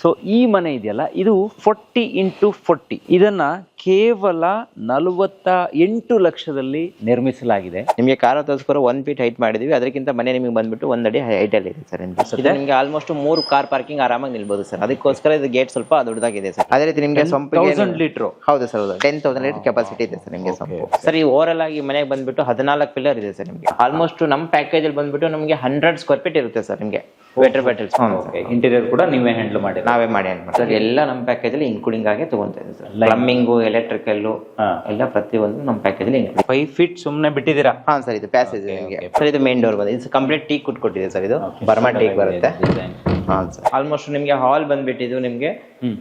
So ಈ ಮನೆ ಇದೆಯಲ್ಲ? ಇದು ಫೋರ್ಟಿ ಇಂಟು ಫೋರ್ಟಿ ಇದನ್ನ ಕೇವಲ ನಲವತ್ತ ಎಂಟು ಲಕ್ಷದಲ್ಲಿ ನಿರ್ಮಿಸಲಾಗಿದೆ. ನಿಮಗೆ ಕಾರ್ ಹತ್ತೋಸ್ಕರ ಒನ್ ಫೀಟ್ ಹೈಟ್ ಮಾಡಿದೀವಿ. ಅದಕ್ಕಿಂತ ಮನೆ ನಿಮಗೆ ಬಂದ್ಬಿಟ್ಟು ಒಂದ್ ಅಡಿ ಹೈಟ್ ಅಲ್ಲಿ ಇದೆ ಸರ್ ನಿಮಗೆ ಇದು ನಿಮಗೆ ಆಲ್ಮೋಸ್ಟ್ ಮೂರು ಕಾರ್ ಪಾರ್ಕಿಂಗ್ ಆರಾಮಾಗಿ ನಿಲ್ಬಹುದು ಸರ್. ಅದಕ್ಕೋಸ್ಕರ ಇದು ಗೇಟ್ ಸ್ವಲ್ಪ ದೊಡ್ಡದಾಗಿದೆ ಸರ್. ಅದೇ ರೀತಿ ನಿಮಗೆ ಲೀಟ್ರು ಹೌದು ಸರ್ ಹೌದು. ಟೆನ್ ತೌಸಂಡ್ ಲೀಟರ್ ಕೆಪಾಸಿಟಿ ಇದೆ ಸರ್ ನಿಮಗೆ ಸಂಪು. ಸರ್ ಈ ಓವರ್ ಆಗಿ ಮನೆಗೆ ಬಂದ್ಬಿಟ್ಟು ಹದಿನಾಲ್ಕು ಪಿಲ್ಲರ್ ಇದೆ ಸರ್ ನಿಮಗೆ. ಆಲ್ಮೋಸ್ಟ್ ನಮ್ಮ ಪ್ಯಾಕೇಜ್ ಅಲ್ಲಿ ಬಂದ್ಬಿಟ್ಟು ನಮಗೆ ಹಂಡ್ರೆಡ್ ಸ್ಕ್ವೇರ್ ಫೀಟ್ ಇರುತ್ತೆ ಸರ್ ನಿಮಗೆ. ವೆಟರ್ ಬೆಟರ್ ಇಂಟೀರಿಯರ್ ಕೂಡ ನೀವೇ ಹ್ಯಾಂಡಲ್ ಮಾಡಿ ನಾವೇ ಮಾಡಿ ಹ್ಯಾಂಡಲ್. ಸರ್. ಎಲ್ಲ ನಮ್ಮ ಪ್ಯಾಕೇಜ್ ಅಲ್ಲಿ ಇನ್ಕ್ಲೂಡಿಂಗ್ ಆಗಿ ತಗೊಂತ ಇದೆ ಸರ್. ಪ್ಲಂಬಿಂಗು ಎಲೆಕ್ಟ್ರಿಕಲ್ ಎಲ್ಲ ಪ್ರತಿಯೊಂದು ನಮ್ಮ ಪ್ಯಾಕೇಜ್ ಅಲ್ಲಿ. ಫೈವ್ ಫೀಟ್ ಸುಮ್ಮನೆ ಬಿಟ್ಟಿದ್ದೀರಾ? ಹಾಂ ಸರ್ ಇದು ಪ್ಯಾಸೇಜ್ ನಿಮಗೆ. ಸರ್ ಇದು ಮೇನ್ ಡೋರ್ ಬಂದಿದೆ. ಇದು ಕಂಪ್ಲೀಟ್ ಟೀಕ್ ಕೊಟ್ಟಿದೆ ಸರ್ ಇದು. ಬರ್ಮಾ ಟೀಕ್ ಬರುತ್ತೆ. ಹಾಂ ಸರ್ ಆಲ್ಮೋಸ್ಟ್ ನಿಮಗೆ ಹಾಲ್ ಬಂದ್ಬಿಟ್ಟಿದ್ದು ನಿಮಗೆ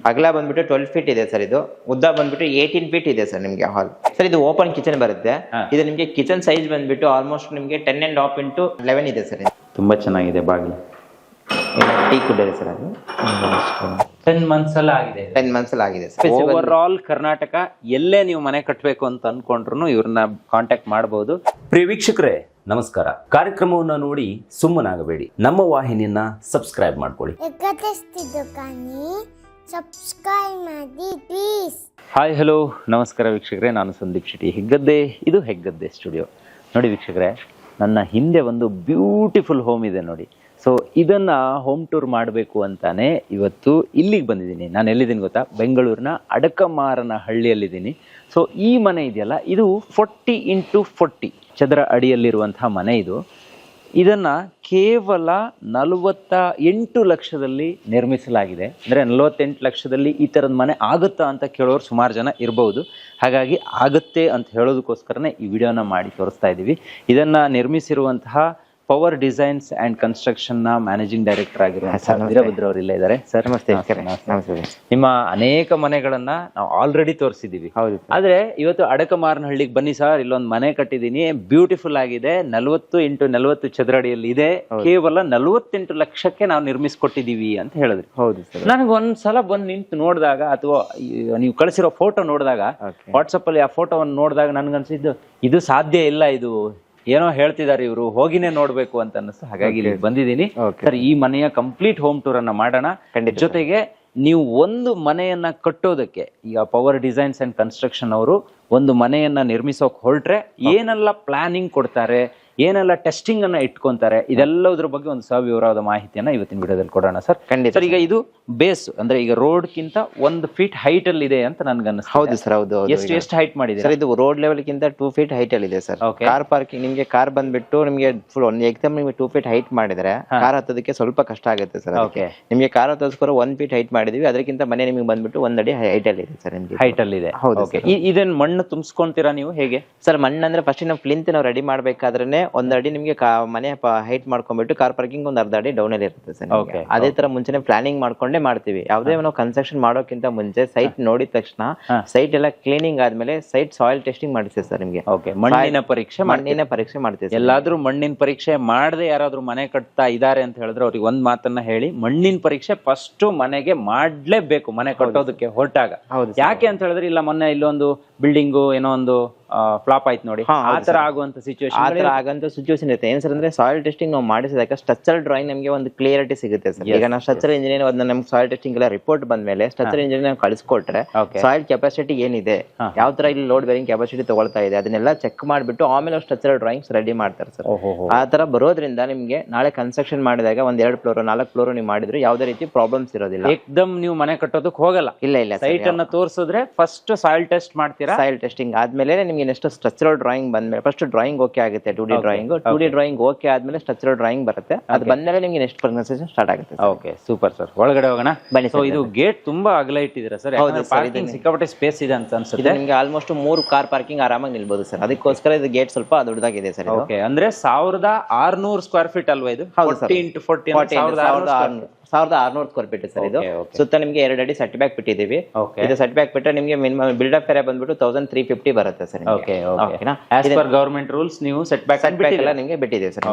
ಅಗಲ ಬಂದ್ಬಿಟ್ಟು ಟ್ವೆಲ್ ಫೀಟ್ ಇದೆ ಸರ್ ಇದು. ಉದ್ದ ಬಂದ್ಬಿಟ್ಟು ಏಯ್ಟೀನ್ ಫೀಟ್ ಇದೆ ಸರ್ ನಿಮಗೆ ಹಾಲ್ ಸರ್ ಇದು ಓಪನ್ ಕಿಚನ್ ಬರುತ್ತೆ. ಇದು ನಿಮಗೆ ಕಿಚನ್ ಸೈಜ್ ಬಂದ್ಬಿಟ್ಟು ಆಲ್ಮೋಸ್ಟ್ ನಿಮಗೆ ten and half into eleven ಇದೆ ಸರ್ ತುಂಬಾ ಚೆನ್ನಾಗಿದೆ ಬಾಗಿಲು. ಟೀ ಕುಡ್ಡಿದೆ ಇದೆ ಸರ್ ಅದು ಟೆನ್ ಮಂತ್ಸ್ ಅಲ್ಲಿ ಆಗಿದೆ ಟೆನ್ ಮಂತ್ಸ್ ಅಲ್ಲಿ ಆಗಿದೆ ಸರ್ ಓವರ್ ಆಲ್ ಕರ್ನಾಟಕ ಎಲ್ಲೇ ನೀವು ಮನೆ ಕಟ್ಟಬೇಕು ಅಂತ ಅನ್ಕೊಂಡ್ರು ಇವ್ರನ್ನ ಕಾಂಟ್ಯಾಕ್ಟ್ ಮಾಡಬಹುದು ಪ್ರಿಯ ವೀಕ್ಷಕರೇ ನಮಸ್ಕಾರ. ಕಾರ್ಯಕ್ರಮವನ್ನು ನೋಡಿ ಸುಮ್ಮನಾಗಬೇಡಿ. ನಮ್ಮ ವಾಹಿನಿಯನ್ನ ಸಬ್ಸ್ಕ್ರೈಬ್ ಮಾಡ್ಕೊಳ್ಳಿ. ಸಬ್ಸ್ಕ್ರೈಬ್ ಮಾಡಿ ಪ್ಲೀಸ್ ಹಾಯ್ ಹಲೋ ನಮಸ್ಕಾರ ವೀಕ್ಷಕರೇ ನಾನು ಸಂದೀಪ್ ಶೆಟ್ಟಿ ಹೆಗ್ಗದ್ದೆ. ಇದು ಹೆಗ್ಗದ್ದೆ ಸ್ಟುಡಿಯೋ ನೋಡಿ ವೀಕ್ಷಕರೇ ನನ್ನ ಹಿಂದೆ ಒಂದು ಬ್ಯೂಟಿಫುಲ್ ಹೋಮ್ ಇದೆ ನೋಡಿ. ಸೊ ಇದನ್ನು ಹೋಮ್ ಟೂರ್ ಮಾಡಬೇಕು ಅಂತಾನೆ ಇವತ್ತು ಇಲ್ಲಿಗೆ ಬಂದಿದ್ದೀನಿ. ನಾನು ಎಲ್ಲಿದ್ದೀನಿ ಗೊತ್ತಾ? ಬೆಂಗಳೂರಿನ ಅಡಕಮಾರನ ಹಳ್ಳಿಯಲ್ಲಿದ್ದೀನಿ. ಸೊ ಈ ಮನೆ ಇದೆಯಲ್ಲ? ಇದು ಫೋರ್ಟಿ ಇಂಟು ಫೋರ್ಟಿ ಚದರ ಅಡಿಯಲ್ಲಿರುವಂತಹ ಮನೆ ಇದು. ಇದನ್ನು ಕೇವಲ ನಲವತ್ತ ಎಂಟು ಲಕ್ಷದಲ್ಲಿ ನಿರ್ಮಿಸಲಾಗಿದೆ. ಅಂದರೆ ನಲವತ್ತೆಂಟು ಲಕ್ಷದಲ್ಲಿ ಈ ಥರದ ಮನೆ ಆಗುತ್ತಾ ಅಂತ ಕೇಳೋರು ಸುಮಾರು ಜನ ಇರಬಹುದು ಹಾಗಾಗಿ ಆಗುತ್ತೆ ಅಂತ ಹೇಳೋದಕ್ಕೋಸ್ಕರನೇ ಈ ವಿಡಿಯೋನ ಮಾಡಿ ತೋರಿಸ್ತಾ ಇದ್ದೀವಿ ಇದನ್ನು ನಿರ್ಮಿಸಿರುವಂತಹ ಪವರ್ ಡಿಸೈನ್ಸ್ ಅಂಡ್ ಕನ್ಸ್ಟ್ರಕ್ಷನ್ನ ಮ್ಯಾನೇಜಿಂಗ್ ಡೈರೆಕ್ಟರ್ ಆಗಿರುವಂತಹ ವೀರಭದ್ರ ಅವರು ಇಲ್ಲೇ ಇದ್ದಾರೆ. ಸರ್ ನಮಸ್ತೆ. ನಿಮ್ಮ ಅನೇಕ ಮನೆಗಳನ್ನ ನಾವು ಆಲ್ರೆಡಿ ತೋರಿಸಿದೀವಿ. ಆದ್ರೆ ಇವತ್ತು ಅಡಕಮಾರನಹಳ್ಳಿಗೆ ಬನ್ನಿ ಸರ್. ಇಲ್ಲೊಂದು ಮನೆ ಕಟ್ಟಿದೀನಿ ಬ್ಯೂಟಿಫುಲ್ ಆಗಿದೆ. ನಲವತ್ತು ಇಂಟು ನಲವತ್ತು ಚದರಡಿಯಲ್ಲಿ ಇದೆ. ಕೇವಲ ನಲವತ್ತೆಂಟು ಲಕ್ಷಕ್ಕೆ ನಾವು ನಿರ್ಮಿಸ್ಕೊಟ್ಟಿದೀವಿ ಅಂತ ಹೇಳಿದ್ರಿ. ಹೌದು ನನಗೆ ಒಂದ್ ಸಲ ಬಂದು ನಿಂತು ನೋಡಿದಾಗ ಅಥವಾ ನೀವು ಕಳಿಸಿರೋ ಫೋಟೋ ನೋಡಿದಾಗ. ವಾಟ್ಸಪ್ ಅಲ್ಲಿ ಆ ಫೋಟೋವನ್ನು ನೋಡಿದಾಗ ನನ್ಗನ್ಸಿದ್ದು ಇದು ಸಾಧ್ಯ ಇಲ್ಲ ಇದು. ಏನೋ ಹೇಳ್ತಿದ್ದಾರೆ ಇವರು ಹೋಗಿನೇ ನೋಡ್ಬೇಕು ಅಂತ ಅನ್ನಿಸ್ತು. ಹಾಗಾಗಿ ಇಲ್ಲಿ ಬಂದಿದ್ದೀನಿ. ಸರ್ ಈ ಮನೆಯ ಕಂಪ್ಲೀಟ್ ಹೋಮ್ ಟೂರ್ ಅನ್ನ ಮಾಡೋಣ. ಜೊತೆಗೆ ನೀವು ಒಂದು ಮನೆಯನ್ನ ಕಟ್ಟೋದಕ್ಕೆ ಈಗ ಪವರ್ ಡಿಸೈನ್ಸ್ ಅಂಡ್ ಕನ್ಸ್ಟ್ರಕ್ಷನ್ ಅವರು ಒಂದು ಮನೆಯನ್ನ ನಿರ್ಮಿಸೋಕ್ ಹೊರಟ್ರೆ ಏನೆಲ್ಲ ಪ್ಲಾನಿಂಗ್ ಕೊಡ್ತಾರೆ ಏನೆಲ್ಲ ಟೆಸ್ಟಿಂಗ್ ಅನ್ನ ಇಟ್ಕೊಂತಾರೆ ಇದೆಲ್ಲದ್ರ ಬಗ್ಗೆ ಒಂದು ಸವಿವರವಾದ ಮಾಹಿತಿಯನ್ನ ಇವತ್ತಿನ ವಿಡಿಯೋದಲ್ಲಿ ಕೊಡೋಣ ಸರ್. ಖಂಡಿತ ಸರ್ ಈಗ ಇದು ಬೇಸ್ ಅಂದ್ರೆ ಈಗ ರೋಡ್ ಕಿಂತ ಒಂದು ಫೀಟ್ ಹೈಟ್ ಅಲ್ಲಿ ಇದೆ ಅಂತ ನನ್ಗೆ ಅನ್ನಿಸ್ತದೆ ಹೌದು ಸರ್ ಹೌದು ಹೌದು. ಎಷ್ಟು ಎಷ್ಟು ಹೈಟ್ ಮಾಡಿದೆ ಸರ್ ಇದು ರೋಡ್ ಲೆವೆಲ್ ಗಿಂತ ಟೂ ಫೀಟ್ ಹೈಟ್ ಅಲ್ಲಿ ಇದೆ ಸರ್. ಕಾರ್ ಪಾರ್ಕಿಂಗ್ ನಿಮಗೆ ಕಾರ್ ಬಂದ್ಬಿಟ್ಟು ನಿಮಗೆ ಫುಲ್ ಒಂದು ಎಕ್ಸಾಮ್ ನಿಮಗೆ ಟೂ ಫೀಟ್ ಹೈಟ್ ಮಾಡಿದ್ರೆ ಕಾರ್ ಹತ್ತೋದಕ್ಕೆ ಸ್ವಲ್ಪ ಕಷ್ಟ ಆಗುತ್ತೆ ಸರ್ Okay. ನಿಮಗೆ ಕಾರ್ ಹತ್ತೋಸ್ಕರ ಒನ್ ಫೀಟ್ ಹೈಟ್ ಮಾಡಿದೀವಿ ಅದಕ್ಕಿಂತ ಮನೆ ನಿಮಗೆ ಬಂದ್ಬಿಟ್ಟು ಒಂದ್ ಅಡಿ ಹೈಟ್ ಅಲ್ಲಿ ಇದೆ ಸರ್ ನಿಮಗೆ. ಹೈಟ್ ಅಲ್ಲಿ ಇದೆ. ಹೌದು ಓಕೆ ಇದನ್ನ ಮಣ್ಣು ತುಂಬಿಸ್ಕೊಂತೀರಾ ನೀವು ಹೇಗೆ? ಸರ್ ಮಣ್ಣು ಅಂದ್ರೆ ಫಸ್ಟ್ ನಾವು ಪ್ಲಿಂತ್ ನಾವು ರೆಡಿ ಮಾಡ್ಬೇಕಾದ್ರೆ ಒಂದ್ ಅಡಿ ನಿಮಗೆ ಮನೆ ಹೈಟ್ ಮಾಡ್ಕೊಂಡ್ಬಿಟ್ಟು ಕಾರ್ ಪಾರ್ಕಿಂಗ್ ಒಂದ್ ಅರ್ಧ ಅಡಿ ಡೌನ್ ಅಲ್ಲಿ ಇರುತ್ತೆ ಸರ್. ಅದೇ ತರ ಮುಂಚೆನೆ ಪ್ಲಾನಿಂಗ್ ಮಾಡ್ಕೊಂಡೇ ಮಾಡ್ತೀವಿ. ಯಾವ್ದೇ ನಾವು ಕನ್ಸ್ಟ್ರಕ್ಷನ್ ಮಾಡೋಕ್ಕಿಂತ ಮುಂಚೆ ಸೈಟ್ ನೋಡಿದ ತಕ್ಷಣ. ಸೈಟ್ ಎಲ್ಲ ಕ್ಲೀನಿಂಗ್ ಆದ್ಮೇಲೆ ಸೈಟ್ ಸಾಯಿಲ್ ಟೆಸ್ಟಿಂಗ್ ಮಾಡ್ತೀವಿ ಸರ್ ನಿಮ್ಗೆ. ಓಕೆ ಮಣ್ಣಿನ ಪರೀಕ್ಷೆ ಮಣ್ಣಿನ ಪರೀಕ್ಷೆ ಮಾಡ್ತೀವಿ ಎಲ್ಲಾದ್ರೂ ಮಣ್ಣಿನ ಪರೀಕ್ಷೆ ಮಾಡದೆ ಯಾರಾದ್ರೂ ಮನೆ ಕಟ್ತಾ ಇದಾರೆ ಅಂತ ಹೇಳಿದ್ರೆ ಅವ್ರಿಗೆ ಒಂದ್ ಮಾತನ್ನ ಹೇಳಿ. ಮಣ್ಣಿನ ಪರೀಕ್ಷೆ ಫಸ್ಟ್ ಮನೆಗೆ ಮಾಡ್ಲೇಬೇಕು. ಮನೆ ಕಟ್ಟೋದಕ್ಕೆ ಹೊರಟಾಗ. ಹೌದು ಯಾಕೆ ಅಂತ ಹೇಳಿದ್ರೆ ಇಲ್ಲ ಮೊನ್ನೆ ಇಲ್ಲೊಂದು ಬಿಲ್ಡಿಂಗು ಏನೋ ಒಂದು ಫ್ಲಾಪ್ ಆಯ್ತು ನೋಡಿ. ಆತರ ಆ ಹೌದು ತರ ಆಗುವಂತ ಆ ಸಿಚುವೇಶನ್ ತರ ಆಗಂತ ಸಿಚುವೇಶನ್ ಇರುತ್ತೆ. ಏನ್ ಸರ್ ಅಂದ್ರೆ ಸಾಯಿಲ್ ಟೆಸ್ಟಿಂಗ್ ನಾವು ಮಾಡಿಸಿದಾಗ ಸ್ಟ್ರಕ್ಚರಲ್ ಡ್ರಾಯಿಂಗ್ ನಮಗೆ ಒಂದು ಕ್ಲಿಯರಿಟಿ ಸಿಗುತ್ತೆ ಸರ್. ಈಗ ನಾವು ಸ್ಟ್ರಕ್ಚರ್ ಇಂಜಿನಿಯರ್ ಅದನ್ನ ನಮ್ಗೆ ಸಾಯಿಲ್ ಟೆಸ್ಟಿಂಗ್ ಎಲ್ಲ ರಿಪೋರ್ಟ್ ಬಂದ ಮೇಲೆ ಸ್ಟ್ರಕ್ಚರ್ ಇಂಜಿನಿಯರ್ ನಾವು ಕಳಿಸ್ಕೊಟ್ರೆ ಸಾಯಿಲ್ ಕೆಪಾಸಿಟಿ ಏನಿದೆ ಯಾವ ತರ ಇಲ್ಲಿ ಲೋಡ್ ಬೇರಿಂಗ್ ಕೆಪಾಸಿಟಿ ತಗೊಳ್ತಾ ಇದೆ ಅದನ್ನೆಲ್ಲ ಚೆಕ್ ಮಾಡಿಬಿಟ್ಟು ಆಮೇಲೆ ಸ್ಟ್ರಕ್ಚರಲ್ ಡ್ರಾಯಿಂಗ್ಸ್ ರೆಡಿ ಮಾಡ್ತಾರೆ ಸರ್. ಆ ತರ ಬರೋದ್ರಿಂದ ನಿಮಗೆ ನಾಳೆ ಕನ್ಸ್ಟ್ರಕ್ಷನ್ ಮಾಡಿದಾಗ ಒಂದ್ ಎರಡು ಫ್ಲೋರ್ ನಾಲ್ಕು ಫ್ಲೋರ್ ನೀವು ಮಾಡಿದ್ರೆ ಯಾವುದೇ ರೀತಿ ಪ್ರಾಬ್ಲಮ್ಸ್ ಇರೋದಿಲ್ಲ. ಏಕ್ದಮ್ ನೀವು ಮನೆ ಕಟ್ಟೋದಕ್ಕೆ ಹೋಗಲ್ಲ. ಇಲ್ಲ ಇಲ್ಲ ಸೈಟ್ ಅನ್ನ ತೋರಿಸಿದ್ರೆ ಫಸ್ಟ್ ಸಾಯಿಲ್ ಟೆಸ್ಟ್ ಮಾಡ್ತೀರಾ? ಸಾಯಿಲ್ ಟೆಸ್ಟಿಂಗ್ ಆದ್ಮೇಲೆ ನಿಮಗೆ ನೆಕ್ಸ್ಟ್ ಸ್ಟ್ರಕ್ಚರಲ್ ಡ್ರಾಯಿಂಗ್ ಬಂದ್ಮೇಲೆ ಫಸ್ಟ್ ಡ್ರಾಯಿಂಗ್ ಓಕೆ ಆಗುತ್ತೆ two D drawing two D drawing okay ಆದ್ಮೇಲೆ ಸ್ಟ್ರಕ್ಚರಲ್ ಡ್ರಾಯಿಂಗ್ ಬರುತ್ತೆ. ಅದು ಬಂದ್ಮೇಲೆ ನಿಮಗೆ ನೆಕ್ಸ್ಟ್ ಪ್ರೊನೌನ್ಸೇಷನ್ ಸ್ಟಾರ್ಟ್ ಆಗುತ್ತೆ ಓಕೆ ಸೂಪರ್ ಸರ್ ಒಳಗಡೆ ಹೋಗೋಣ? ಬನ್ನಿ ಸೊ ಇದು ಗೇಟ್ ತುಂಬಾ ಅಗಲ ಇಟ್ಟಿದ್ರೆ ಸರ್? ಹೌದು ಪಾರ್ಕಿಂಗ್ ಸಿಕ್ಕಾಪಟ್ಟೆ ಸ್ಪೇಸ್ ಇದೆ ಅಂತ ಅನ್ಸುತ್ತೆ. ನಿಮಗೆ ಆಲ್ಮೋಸ್ಟ್ ಮೂರು ಕಾರ್ ಪಾರ್ಕಿಂಗ್ ಆರಾಮಾಗಿ ನಿಲ್ಬಹುದು ಸರ್. ಅದಕ್ಕೋಸ್ಕರ ಇದು ಗೇಟ್ ಸ್ವಲ್ಪ ದೊಡ್ಡದಾಗಿದೆ ಸರ್ ಓಕೆ ಅಂದ್ರೆ ಸಾವಿರದ ಆರ್ನೂರು ಸ್ಕ್ವೇರ್ ಫೀಟ್ ಅಲ್ವಾ ಇದು. ಫೋರ್ಟಿ ಇಂಟು ಫೋರ್ಟಿ ಸಾವಿರದ ಆರ್ನೂರು ಸಾವಿರದ ಆರ್ನೂರ್ ಸ್ಕ್ವೇರ್ ಫೀಟ್ ಸರ್ ಇದು. ಸುತ್ತ ನಿಮಗೆ ಎರಡು ಅಡಿ ಸೆಟ್ ಬ್ಯಾಕ್ ಬಿಟ್ಟಿದ್ದೀವಿ. ಇದು ಸೆಟ್ ಬ್ಯಾಕ್ ಬಿಟ್ಟರೆ ನಿಮಗೆ ಮಿನಿಮಮ್ ಬಿಲ್ಡಪ್ ಏರಿಯಾ ಬಂದ್ಬಿಟ್ಟು ತೌಸಂಡ್ ತ್ರೀ ಫಿಫ್ಟಿ ಬರುತ್ತೆ ಸರ್ ಗವರ್ಮೆಂಟ್ ರೂಲ್ಸ್ ನೀವು ಸೆಟ್ ಬ್ಯಾಕ್ ಎಲ್ಲ ನಿಮಗೆ ಬಿಟ್ಟಿದೆ ಸರ್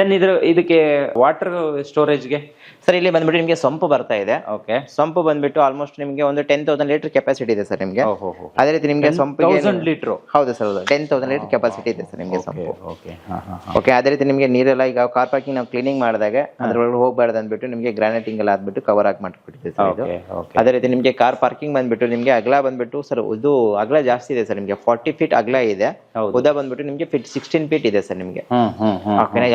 ದೆನ್ ಇದ್ರ ಇದಕ್ಕೆ ವಾಟರ್ ಸ್ಟೋರೇಜ್ಗೆ ಸರ್ ಇಲ್ಲಿ ಬಂದ್ಬಿಟ್ಟು ನಿಮಗೆ ಸೊಂಪು ಬರ್ತಾ ಇದೆ. ಓಕೆ ಸೊಂಪು ಬಂದ್ಬಿಟ್ಟು ಆಲ್ಮೋಸ್ಟ್ ನಿಮಗೆ ಒಂದು ಟೆನ್ ತೌಸಂಡ್ ಲೀಟರ್ ಕೆಪಾಸಿಟಿ ಇದೆ ಸರ್ ನಿಮಗೆ. ಓಹೋ ಅದೇ ರೀತಿ ನಿಮಗೆ ಸೊಂಪು ತೌಸಂಡ್ ಲೀಟರ್ ಹೌದು ಸರ್ ಹೌದು. ಟೆನ್ ತೌಸಂಡ್ ಲೀಟರ್ ಕೆಪಾಸಿಟಿ ಇದೆ ಸರ್ ನಿಮಗೆ ಸೊಂಪು. ಓಕೆ ಅದೇ ರೀತಿ ನಿಮಗೆ ನೀರೆಲ್ಲ ಈಗ ಕಾರ್ ಪಾರ್ಕಿಂಗ್ ನಾವು ಕ್ಲೀನಿಂಗ್ ಮಾಡಿದಾಗ ಅದ್ರೊಳಗೆ ಹೋಗ್ಬಾರ್ದು ಅಂದ್ಬಿಟ್ಟು ಬಂದ್ಬಿಟ್ಟು ನಿಮಗೆ ಗ್ರಾನೈಟಿಂಗ್ ಎಲ್ಲ ಆದ್ಬಿಟ್ಟು ಕವರ್ ಆಗಿ ಮಾಡ್ಬಿಟ್ಟಿದೆ ಸರ್ ಇದು. ಅದೇ ರೀತಿ ನಿಮಗೆ ಕಾರ್ ಪಾರ್ಕಿಂಗ್ ಬಂದ್ಬಿಟ್ಟು ನಿಮಗೆ ಅಗಲ ಬಂದ್ಬಿಟ್ಟು ಸರ್ ಇದು ಅಗಲ ಜಾಸ್ತಿ ಇದೆ ಸರ್ ನಿಮಗೆ. ಫಾರ್ಟಿ ಫೀಟ್ ಅಗಲ ಇದೆ. ಉದ ಬಂದ್ಬಿಟ್ಟು ನಿಮಗೆ ಫಿಟ್ ಸಿಕ್ಸ್ಟೀನ್ ಫೀಟ್ ಇದೆ ಸರ್ ನಿಮಗೆ.